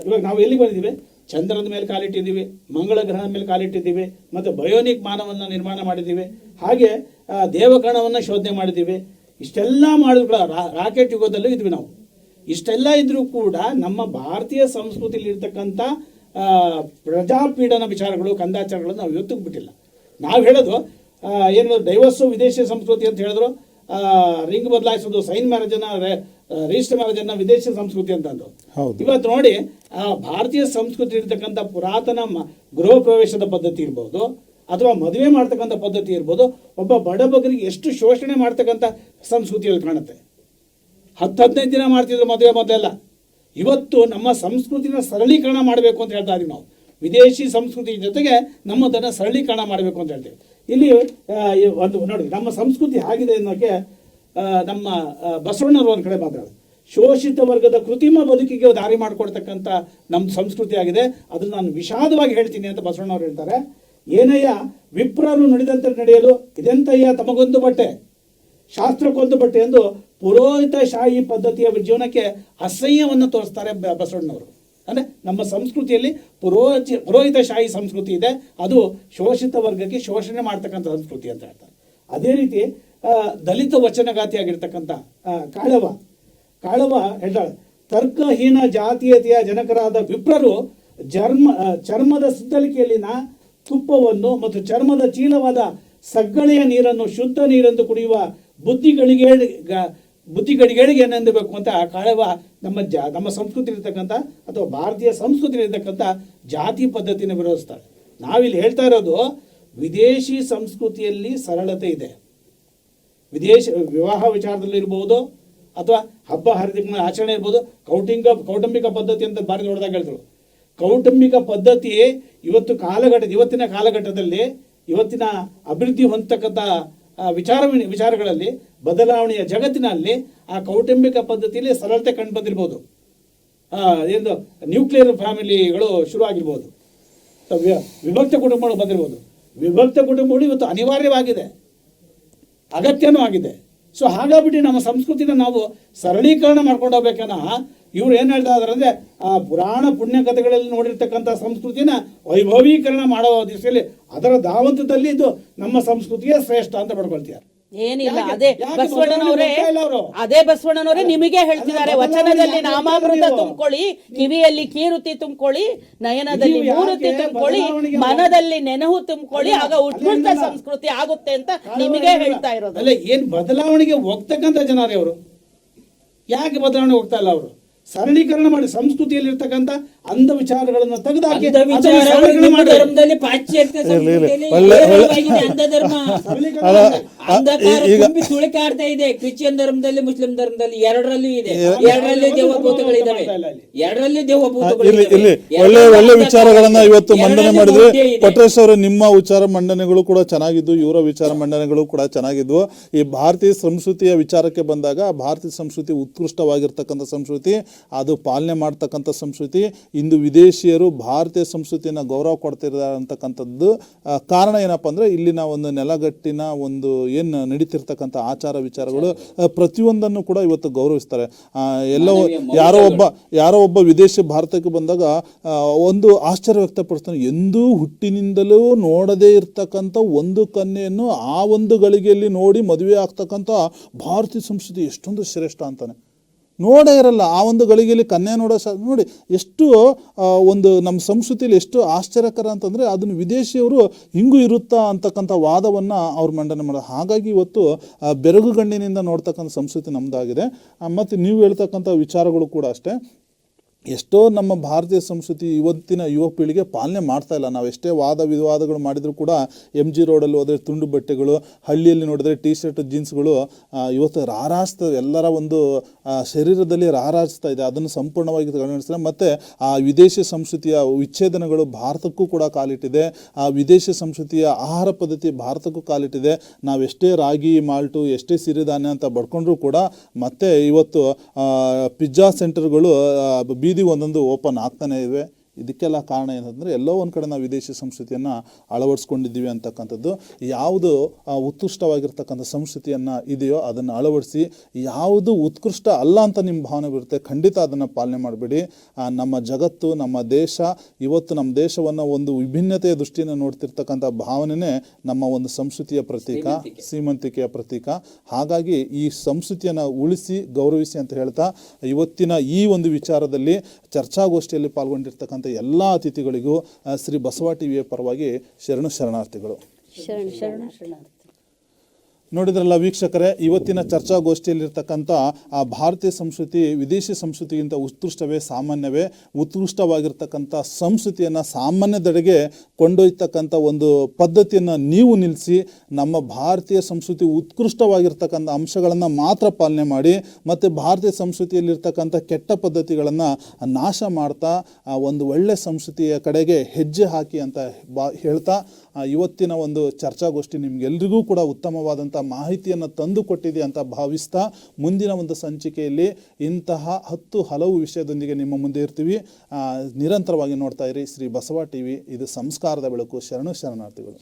ಇವಾಗ ನಾವು ಎಲ್ಲಿಗೆ ಬಂದಿದ್ದೀವಿ? ಚಂದ್ರನ ಮೇಲೆ ಕಾಲಿಟ್ಟಿದ್ದೀವಿ, ಮಂಗಳ ಗ್ರಹದ ಮೇಲೆ ಕಾಲಿಟ್ಟಿದ್ದೀವಿ, ಮತ್ತು ಬಯೋನಿಕ್ ಮಾನವನ್ನು ನಿರ್ಮಾಣ ಮಾಡಿದ್ದೀವಿ, ಹಾಗೆ ದೇವಗಣವನ್ನು ಶೋಧನೆ ಮಾಡಿದ್ದೀವಿ. ಇಷ್ಟೆಲ್ಲ ಮಾಡಿದ್ರು ರಾಕೆಟ್ ಯುಗದಲ್ಲೂ ಇದ್ವಿ ನಾವು. ಇಷ್ಟೆಲ್ಲ ಇದ್ರೂ ಕೂಡ ನಮ್ಮ ಭಾರತೀಯ ಸಂಸ್ಕೃತಿಯಲ್ಲಿ ಇರ್ತಕ್ಕಂಥ ಪ್ರಜಾಪೀಡನ ವಿಚಾರಗಳು ಕಂದಾಚಾರಗಳು ನಾವು ಇವತ್ತಿಗೂ ಬಿಟ್ಟಿಲ್ಲ. ನಾವು ಹೇಳೋದು ಏನು ಡೈವರ್ಸು ವಿದೇಶಿ ಸಂಸ್ಕೃತಿ ಅಂತ ಹೇಳಿದ್ರು ರಿಂಗ್ ಬದಲಾಯಿಸೋದು ಸೈನ್ ಮ್ಯಾರೇಜನ್ನ ರಿಜಿಸ್ಟರ್ ಮ್ಯಾರೇಜನ್ನ ವಿದೇಶಿ ಸಂಸ್ಕೃತಿ ಅಂತ. ಇವತ್ತು ನೋಡಿ ಆ, ಭಾರತೀಯ ಸಂಸ್ಕೃತಿ ಇರ್ತಕ್ಕಂಥ ಪುರಾತನ ಗೃಹ ಪ್ರವೇಶದ ಪದ್ಧತಿ ಇರ್ಬೋದು ಅಥವಾ ಮದುವೆ ಮಾಡ್ತಕ್ಕಂಥ ಪದ್ಧತಿ ಇರ್ಬೋದು ಒಬ್ಬ ಬಡ ಬಗರಿಗೆ ಎಷ್ಟು ಶೋಷಣೆ ಮಾಡ್ತಕ್ಕಂಥ ಸಂಸ್ಕೃತಿಯಲ್ಲಿ ಕಾಣುತ್ತೆ. ಹತ್ತು ಹದಿನೈದು ದಿನ ಮಾಡ್ತಿದ್ರು ಮದುವೆ ಮೊದಲೆಲ್ಲ. ಇವತ್ತು ನಮ್ಮ ಸಂಸ್ಕೃತಿನ ಸರಳೀಕರಣ ಮಾಡಬೇಕು ಅಂತ ಹೇಳ್ತಾ ಇದೀವಿ ನಾವು. ವಿದೇಶಿ ಸಂಸ್ಕೃತಿ ಜೊತೆಗೆ ನಮ್ಮದನ್ನು ಸರಳೀಕರಣ ಮಾಡಬೇಕು ಅಂತ ಹೇಳ್ತೀವಿ. ಇಲ್ಲಿ ಒಂದು, ನೋಡಿ, ನಮ್ಮ ಸಂಸ್ಕೃತಿ ಆಗಿದೆ ಅನ್ನೋಕ್ಕೆ ನಮ್ಮ ಬಸವಣ್ಣರು ಒಂದು ಕಡೆ ಮಾತಾಡೋದು ಶೋಷಿತ ವರ್ಗದ ಕೃತಿಮ ಬದುಕಿಗೆ ದಾರಿ ಮಾಡಿಕೊಡ್ತಕ್ಕಂಥ ನಮ್ಮ ಸಂಸ್ಕೃತಿ ಆಗಿದೆ. ಅದನ್ನು ನಾನು ವಿಷಾದವಾಗಿ ಹೇಳ್ತೀನಿ ಅಂತ ಬಸವಣ್ಣವ್ರು ಹೇಳ್ತಾರೆ. ಏನಯ್ಯ ವಿಪ್ರರು ನುಡಿದಂತೆ ನಡೆಯಲು ಇದೆಂತಯ್ಯ ತಮಗೊಂದು ಬಟ್ಟೆ? ಶಾಸ್ತ್ರಕ್ಕೊಂದು ಬಟ್ಟೆ ಎಂದು ಪುರೋಹಿತ ಶಾಹಿ ಪದ್ಧತಿಯ ಜೀವನಕ್ಕೆ ಅಸಹ್ಯವನ್ನು ತೋರಿಸ್ತಾರೆ ಬಸವಣ್ಣವರು ಅಂದ್ರೆ ನಮ್ಮ ಸಂಸ್ಕೃತಿಯಲ್ಲಿ ಪುರೋಹಿತ ಶಾಹಿ ಸಂಸ್ಕೃತಿ ಇದೆ. ಅದು ಶೋಷಿತ ವರ್ಗಕ್ಕೆ ಶೋಷಣೆ ಮಾಡ್ತಕ್ಕಂಥ ಸಂಸ್ಕೃತಿ ಅಂತ ಹೇಳ್ತಾರೆ. ಅದೇ ರೀತಿ ದಲಿತ ವಚನಗಾತಿಯಾಗಿರ್ತಕ್ಕಂಥ ಕಾಳವ. ಕಾಳವ ಹೇಳ್ತಾಳೆ, ತರ್ಕಹೀನ ಜಾತೀಯತೆಯ ಜನಕರಾದ ವಿಪ್ರರು ಚರ್ಮ ಚರ್ಮದ ಸುತ್ತಲಿಕೆಯಲ್ಲಿನ ತುಪ್ಪವನ್ನು ಮತ್ತು ಚರ್ಮದ ಚೀಲವಾದ ಸಗ್ಗಳೆಯ ನೀರನ್ನು ಶುದ್ಧ ನೀರೆಂದು ಕುಡಿಯುವ ಬುದ್ಧಿಗಳಿಗೆ ಬುದ್ಧಿಗಳಿಗೆಳಿಗೆ ಏನೆಂದಬೇಕು ಅಂತ ಆ ಕಾಳವ ನಮ್ಮ ಜಾ, ನಮ್ಮ ಸಂಸ್ಕೃತಿ ಇರ್ತಕ್ಕಂಥ ಅಥವಾ ಭಾರತೀಯ ಸಂಸ್ಕೃತಿ ಇರ್ತಕ್ಕಂಥ ಜಾತಿ ಪದ್ಧತಿನ ವಿರೋಧಿಸ್ತಾರೆ. ನಾವಿಲ್ಲಿ ಹೇಳ್ತಾ ಇರೋದು, ವಿದೇಶಿ ಸಂಸ್ಕೃತಿಯಲ್ಲಿ ಸರಳತೆ ಇದೆ. ವಿದೇಶ, ವಿವಾಹ ವಿಚಾರದಲ್ಲಿ ಇರ್ಬೋದು, ಅಥವಾ ಹಬ್ಬ ಹರಿದಿನ ಆಚರಣೆ ಇರ್ಬೋದು ಕೌಟುಂಬಿಕ ಕೌಟುಂಬಿಕ ಪದ್ಧತಿ ಅಂತ ಬಾರಿ ನೋಡಿದಾಗ ಹೇಳಿದ್ರು ಕೌಟುಂಬಿಕ ಪದ್ಧತಿ ಇವತ್ತು ಕಾಲಘಟ್ಟ ಇವತ್ತಿನ ಕಾಲಘಟ್ಟದಲ್ಲಿ, ಇವತ್ತಿನ ಅಭಿವೃದ್ಧಿ ಹೊಂದತಕ್ಕಂಥ ವಿಚಾರ ವಿಚಾರಗಳಲ್ಲಿ ಬದಲಾವಣೆಯ ಜಗತ್ತಿನಲ್ಲಿ ಆ ಕೌಟುಂಬಿಕ ಪದ್ಧತಿಯಲ್ಲಿ ಸರಳತೆ ಕಂಡು ಬಂದಿರ್ಬೋದು. ಏನು ನ್ಯೂಕ್ಲಿಯರ್ ಫ್ಯಾಮಿಲಿಗಳು ಶುರು ಆಗಿರ್ಬೋದು ವಿಭಕ್ತ ಕುಟುಂಬಗಳು ಬಂದಿರ್ಬೋದು. ವಿಭಕ್ತ ಕುಟುಂಬಗಳು ಇವತ್ತು ಅನಿವಾರ್ಯವಾಗಿದೆ. ಅಗತ್ಯನೂ ಆಗಿದೆ. ಸೊ ಹಾಗಾಗ್ಬಿಟ್ಟು ನಮ್ಮ ಸಂಸ್ಕೃತಿನ ನಾವು ಸರಳೀಕರಣ ಮಾಡ್ಕೊಂಡು ಹೋಗ್ಬೇಕನ್ನ ಇವ್ರು ಏನ್ ಹೇಳ್ತಾ ಇದಾರೆ ಅಂದ್ರೆ ಆ ಪುರಾಣ ಪುಣ್ಯ ಕಥೆಗಳಲ್ಲಿ ನೋಡಿರ್ತಕ್ಕಂಥ ಸಂಸ್ಕೃತಿನ ವೈಭವೀಕರಣ ಮಾಡೋ ದಿಶೆಯಲ್ಲಿ ಅದರ ಧಾವಂತದಲ್ಲಿ ಇದು ನಮ್ಮ ಸಂಸ್ಕೃತಿಯೇ ಶ್ರೇಷ್ಠ ಅಂತ ಪಡ್ಕೊಳ್ತಿದ್ದಾರೆ ಏನಿಲ್ಲ ಅದೇ ಬಸವಣ್ಣನವರೇ? ಅದೇ ಬಸವಣ್ಣನವರೇ ನಿಮಗೆ ಹೇಳ್ತಿದ್ದಾರೆ ವಚನದಲ್ಲಿ ನಾಮಾಮೃತ ತುಂಬಿಕೊಳ್ಳಿ ಕಿವಿಯಲ್ಲಿ ಕೀರುತಿ ತುಂಬಿಕೊಳ್ಳಿ ನಯನದಲ್ಲಿ ಮೂರುತಿ ತುಂಬಿಕೊಳ್ಳಿ ಮನದಲ್ಲಿ ನೆನಹು ತುಂಬಿಕೊಳ್ಳಿ ಆಗ ಉತ್ಕೃಷ್ಟ ಸಂಸ್ಕೃತಿ ಆಗುತ್ತೆ ಅಂತ ನಿಮಗೆ ಹೇಳ್ತಾ ಇರೋದು. ಅಲ್ಲ ಏನ್ ಬದಲಾವಣೆಗೆ ಹೋಗ್ತಕ್ಕಂತ ಜನರೇ ಅವರು? ಯಾಕೆ ಬದಲಾವಣೆ ಹೋಗ್ತಾ ಇಲ್ಲ ಅವರು? ಸರಳೀಕರಣ ಮಾಡಿ ಸಂಸ್ಕೃತಿಯಲ್ಲಿ ಇರ್ತಕ್ಕಂಥ ಅಂಧ ವಿಚಾರಗಳನ್ನು ತೆಗೆದಾಕಿ ಸರಳೀಕರಣ. ಧರ್ಮದಲ್ಲಿ ಪಾಶ್ಚಾತ್ಯ ಸಂಸ್ಕೃತಿಯಲ್ಲಿ ಈಗ- ತುಳಿಕಾಡ್ತಾ ಇದೆ. ಕ್ರಿಶ್ಚಿಯನ್ ಧರ್ಮದಲ್ಲಿ ಮುಸ್ಲಿಂ ಧರ್ಮದಲ್ಲಿ ಎರಡರಲ್ಲೂ ಇದೆ. ಎರಡರಲ್ಲಿ ದೇವಭೂತಗಳಿದ್ದಾವೆ ಎರಡರಲ್ಲಿ ದೇವಭೂತಗಳು ಇಲ್ಲಿ ಒಳ್ಳೆ ಒಳ್ಳೆ ವಿಚಾರಗಳನ್ನ ಇವತ್ತು ಮಂಡನೆ ಮಾಡಿದ್ರೆ ಪಟ್ರೇಶ್ ಅವರು ನಿಮ್ಮ ವಿಚಾರ ಮಂಡನೆಗಳು ಕೂಡ ಚೆನ್ನಾಗಿದ್ದು ಇವರ ವಿಚಾರ ಮಂಡನೆಗಳು ಕೂಡ ಚೆನ್ನಾಗಿದ್ವು. ಈ ಭಾರತೀಯ ಸಂಸ್ಕೃತಿಯ ವಿಚಾರಕ್ಕೆ ಬಂದಾಗ ಭಾರತೀಯ ಸಂಸ್ಕೃತಿ ಉತ್ಕೃಷ್ಟವಾಗಿರ್ತಕ್ಕಂಥ ಸಂಸ್ಕೃತಿ ಅದು ಪಾಲನೆ ಮಾಡ್ತಕ್ಕಂಥ ಸಂಸ್ಕೃತಿ ಇಂದು ವಿದೇಶಿಯರು ಭಾರತೀಯ ಸಂಸ್ಕೃತಿಯನ್ನ ಗೌರವ ಕೊಡ್ತಿರ ಅಂತಕ್ಕಂಥದ್ದು ಕಾರಣ ಏನಪ್ಪ ಅಂದ್ರೆ ಇಲ್ಲಿನ ಒಂದು ನೆಲಗಟ್ಟಿನ ಒಂದು ಏನು ನಡೀತಿರ್ತಕ್ಕಂಥ ಆಚಾರ ವಿಚಾರಗಳು ಪ್ರತಿಯೊಂದನ್ನು ಕೂಡ ಇವತ್ತು ಗೌರವಿಸ್ತಾರೆ. ಎಲ್ಲೋ ಯಾರೋ ಒಬ್ಬ ಯಾರೋ ಒಬ್ಬ ವಿದೇಶಿ ಭಾರತಕ್ಕೆ ಬಂದಾಗ ಒಂದು ಆಶ್ಚರ್ಯ ವ್ಯಕ್ತಪಡಿಸ್ತಾನೆ ಎಂದೂ ಹುಟ್ಟಿನಿಂದಲೂ ನೋಡದೇ ಇರ್ತಕ್ಕಂಥ ಒಂದು ಕನ್ಯೆಯನ್ನು ಆ ಒಂದು ಗಳಿಗೆಯಲ್ಲಿ ನೋಡಿ ಮದುವೆ ಆಗ್ತಕ್ಕಂಥ ಭಾರತೀಯ ಸಂಸ್ಕೃತಿ ಎಷ್ಟೊಂದು ಶ್ರೇಷ್ಠ ಅಂತಾನೆ. ನೋಡೇ ಇರಲ್ಲ. ಆ ಒಂದು ಗಳಿಗೆಯಲ್ಲಿ ಕನ್ಯೆ ನೋಡೋ ಸ, ನೋಡಿ ಎಷ್ಟು ಒಂದು ನಮ್ಮ ಸಂಸ್ಕೃತಿಯಲ್ಲಿ ಎಷ್ಟು ಆಶ್ಚರ್ಯಕರ ಅಂತಂದರೆ ಅದನ್ನು ವಿದೇಶಿಯವರು ಹಿಂಗೂ ಇರುತ್ತಾ ಅಂತಕ್ಕಂಥ ವಾದವನ್ನು ಅವ್ರು ಮಂಡನೆ ಮಾಡೋದು ಹಾಗಾಗಿ ಇವತ್ತು ಬೆರಗುಗಣ್ಣಿನಿಂದ ನೋಡ್ತಕ್ಕಂಥ ಸಂಸ್ಕೃತಿ ನಮ್ಮದಾಗಿದೆ ಮತ್ತು ನೀವು ಹೇಳ್ತಕ್ಕಂಥ ವಿಚಾರಗಳು ಕೂಡ ಅಷ್ಟೇ. ಎಷ್ಟೋ ನಮ್ಮ ಭಾರತೀಯ ಸಂಸ್ಕೃತಿ ಇವತ್ತಿನ ಯುವ ಪೀಳಿಗೆ ಪಾಲನೆ ಮಾಡ್ತಾ ಇಲ್ಲ. ನಾವು ಎಷ್ಟೇ ವಾದ ವಿವಾದಗಳು ಮಾಡಿದರೂ ಕೂಡ ಎಂ ಜಿ ರೋಡಲ್ಲಿ ಹೋದರೆ ತುಂಡು ಬಟ್ಟೆಗಳು ಹಳ್ಳಿಯಲ್ಲಿ ನೋಡಿದ್ರೆ ಟಿ ಶರ್ಟ್ ಜೀನ್ಸ್ಗಳು ಇವತ್ತು ರಾರಾಜಿಸ್ತವೆ ಎಲ್ಲರ ಒಂದು ಶರೀರದಲ್ಲಿ ರಾರಾಜಿಸ್ತಾ ಇದೆ. ಅದನ್ನು ಸಂಪೂರ್ಣವಾಗಿ ಗಮನಿಸ್ತಾರೆ ಮತ್ತು ಆ ವಿದೇಶಿ ಸಂಸ್ಕೃತಿಯ ವಿಚ್ಛೇದನಗಳು ಭಾರತಕ್ಕೂ ಕೂಡ ಕಾಲಿಟ್ಟಿದೆ. ಆ ವಿದೇಶಿ ಸಂಸ್ಕೃತಿಯ ಆಹಾರ ಪದ್ಧತಿ ಭಾರತಕ್ಕೂ ಕಾಲಿಟ್ಟಿದೆ. ನಾವು ಎಷ್ಟೇ ರಾಗಿ ಮಾಲ್ಟು ಎಷ್ಟೇ ಸಿರಿಧಾನ್ಯ ಅಂತ ಬಡ್ಕೊಂಡ್ರೂ ಕೂಡ ಮತ್ತೆ ಇವತ್ತು ಪಿಜ್ಜಾ ಸೆಂಟರ್ಗಳು ಆ, ಬೀದಿ ಒಂದೊಂದು ಓಪನ್ ಆಗ್ತಾನೆ ಇವೆ. ಇದಕ್ಕೆಲ್ಲ ಕಾರಣ ಏನಂದರೆ ಎಲ್ಲೋ ಒಂದು ಕಡೆ ನಾವು ವಿದೇಶಿ ಸಂಸ್ಕೃತಿಯನ್ನು ಅಳವಡಿಸ್ಕೊಂಡಿದ್ದೀವಿ ಅಂತಕ್ಕಂಥದ್ದು. ಯಾವುದು ಉತ್ಕೃಷ್ಟವಾಗಿರ್ತಕ್ಕಂಥ ಸಂಸ್ಕೃತಿಯನ್ನು ಇದೆಯೋ ಅದನ್ನು ಅಳವಡಿಸಿ ಯಾವುದು ಉತ್ಕೃಷ್ಟ ಅಲ್ಲ ಅಂತ ನಿಮ್ಮ ಭಾವನೆ ಬರುತ್ತೆ ಖಂಡಿತ ಅದನ್ನು ಪಾಲನೆ ಮಾಡಬೇಡಿ. ನಮ್ಮ ಜಗತ್ತು ನಮ್ಮ ದೇಶ ಇವತ್ತು ನಮ್ಮ ದೇಶವನ್ನು ಒಂದು ವಿಭಿನ್ನತೆಯ ದೃಷ್ಟಿಯಿಂದ ನೋಡ್ತಿರ್ತಕ್ಕಂಥ ಭಾವನೆನೇ ನಮ್ಮ ಒಂದು ಸಂಸ್ಕೃತಿಯ ಪ್ರತೀಕ ಸೀಮಂತಿಕೆಯ ಪ್ರತೀಕ. ಹಾಗಾಗಿ ಈ ಸಂಸ್ಕೃತಿಯನ್ನು ಉಳಿಸಿ ಗೌರವಿಸಿ ಅಂತ ಹೇಳ್ತಾ ಇವತ್ತಿನ ಈ ಒಂದು ವಿಚಾರದಲ್ಲಿ ಚರ್ಚಾಗೋಷ್ಠಿಯಲ್ಲಿ ಪಾಲ್ಗೊಂಡಿರ್ತಕ್ಕಂಥ ಎಲ್ಲ ಅತಿಥಿಗಳಿಗೂ ಶ್ರೀ ಬಸವ ಟಿವಿಯ ಪರವಾಗಿ ಶರಣು ಶರಣಾರ್ಥಿಗಳು. ಶರಣ ಶರಣ. ನೋಡಿದ್ರಲ್ಲ ವೀಕ್ಷಕರೇ, ಇವತ್ತಿನ ಚರ್ಚಾಗೋಷ್ಠಿಯಲ್ಲಿರ್ತಕ್ಕಂಥ ಆ ಭಾರತೀಯ ಸಂಸ್ಕೃತಿ, ವಿದೇಶಿ ಸಂಸ್ಕೃತಿಗಿಂತ ಉತ್ಕೃಷ್ಟವೇ, ಸಾಮಾನ್ಯವೇ, ಉತ್ಕೃಷ್ಟವಾಗಿರ್ತಕ್ಕಂಥ ಸಂಸ್ಕೃತಿಯನ್ನು ಸಾಮಾನ್ಯದೆಡೆಗೆ ಕೊಂಡೊಯ್ತಕ್ಕಂಥ ಒಂದು ಪದ್ಧತಿಯನ್ನು ನೀವು ನಿಲ್ಲಿಸಿ ನಮ್ಮ ಭಾರತೀಯ ಸಂಸ್ಕೃತಿ ಉತ್ಕೃಷ್ಟವಾಗಿರ್ತಕ್ಕಂಥ ಅಂಶಗಳನ್ನು ಮಾತ್ರ ಪಾಲನೆ ಮಾಡಿ, ಮತ್ತು ಭಾರತೀಯ ಸಂಸ್ಕೃತಿಯಲ್ಲಿರ್ತಕ್ಕಂಥ ಕೆಟ್ಟ ಪದ್ಧತಿಗಳನ್ನು ನಾಶ ಮಾಡ್ತಾ ಒಂದು ಒಳ್ಳೆಯ ಸಂಸ್ಕೃತಿಯ ಕಡೆಗೆ ಹೆಜ್ಜೆ ಹಾಕಿ ಅಂತ ಬಾ ಹೇಳ್ತಾ ಇವತ್ತಿನ ಒಂದು ಚರ್ಚಾಗೋಷ್ಠಿ ನಿಮಗೆಲ್ರಿಗೂ ಕೂಡ ಉತ್ತಮವಾದಂಥ ಮಾಹಿತಿಯನ್ನು ತಂದು ಕೊಟ್ಟಿದೆ ಅಂತ ಭಾವಿಸ್ತಾ ಮುಂದಿನ ಒಂದು ಸಂಚಿಕೆಯಲ್ಲಿ ಇಂತಹ ಹತ್ತು ಹಲವು ವಿಷಯದೊಂದಿಗೆ ನಿಮ್ಮ ಮುಂದೆ ಇರ್ತೀವಿ. ನಿರಂತರವಾಗಿ ನೋಡ್ತಾ ಇರಿ ಶ್ರೀ ಬಸವ ಟಿ ವಿ ಇದು ಸಂಸ್ಕಾರದ ಬೆಳಕು. ಶರಣು ಶರಣಾರ್ಥಿಗಳು.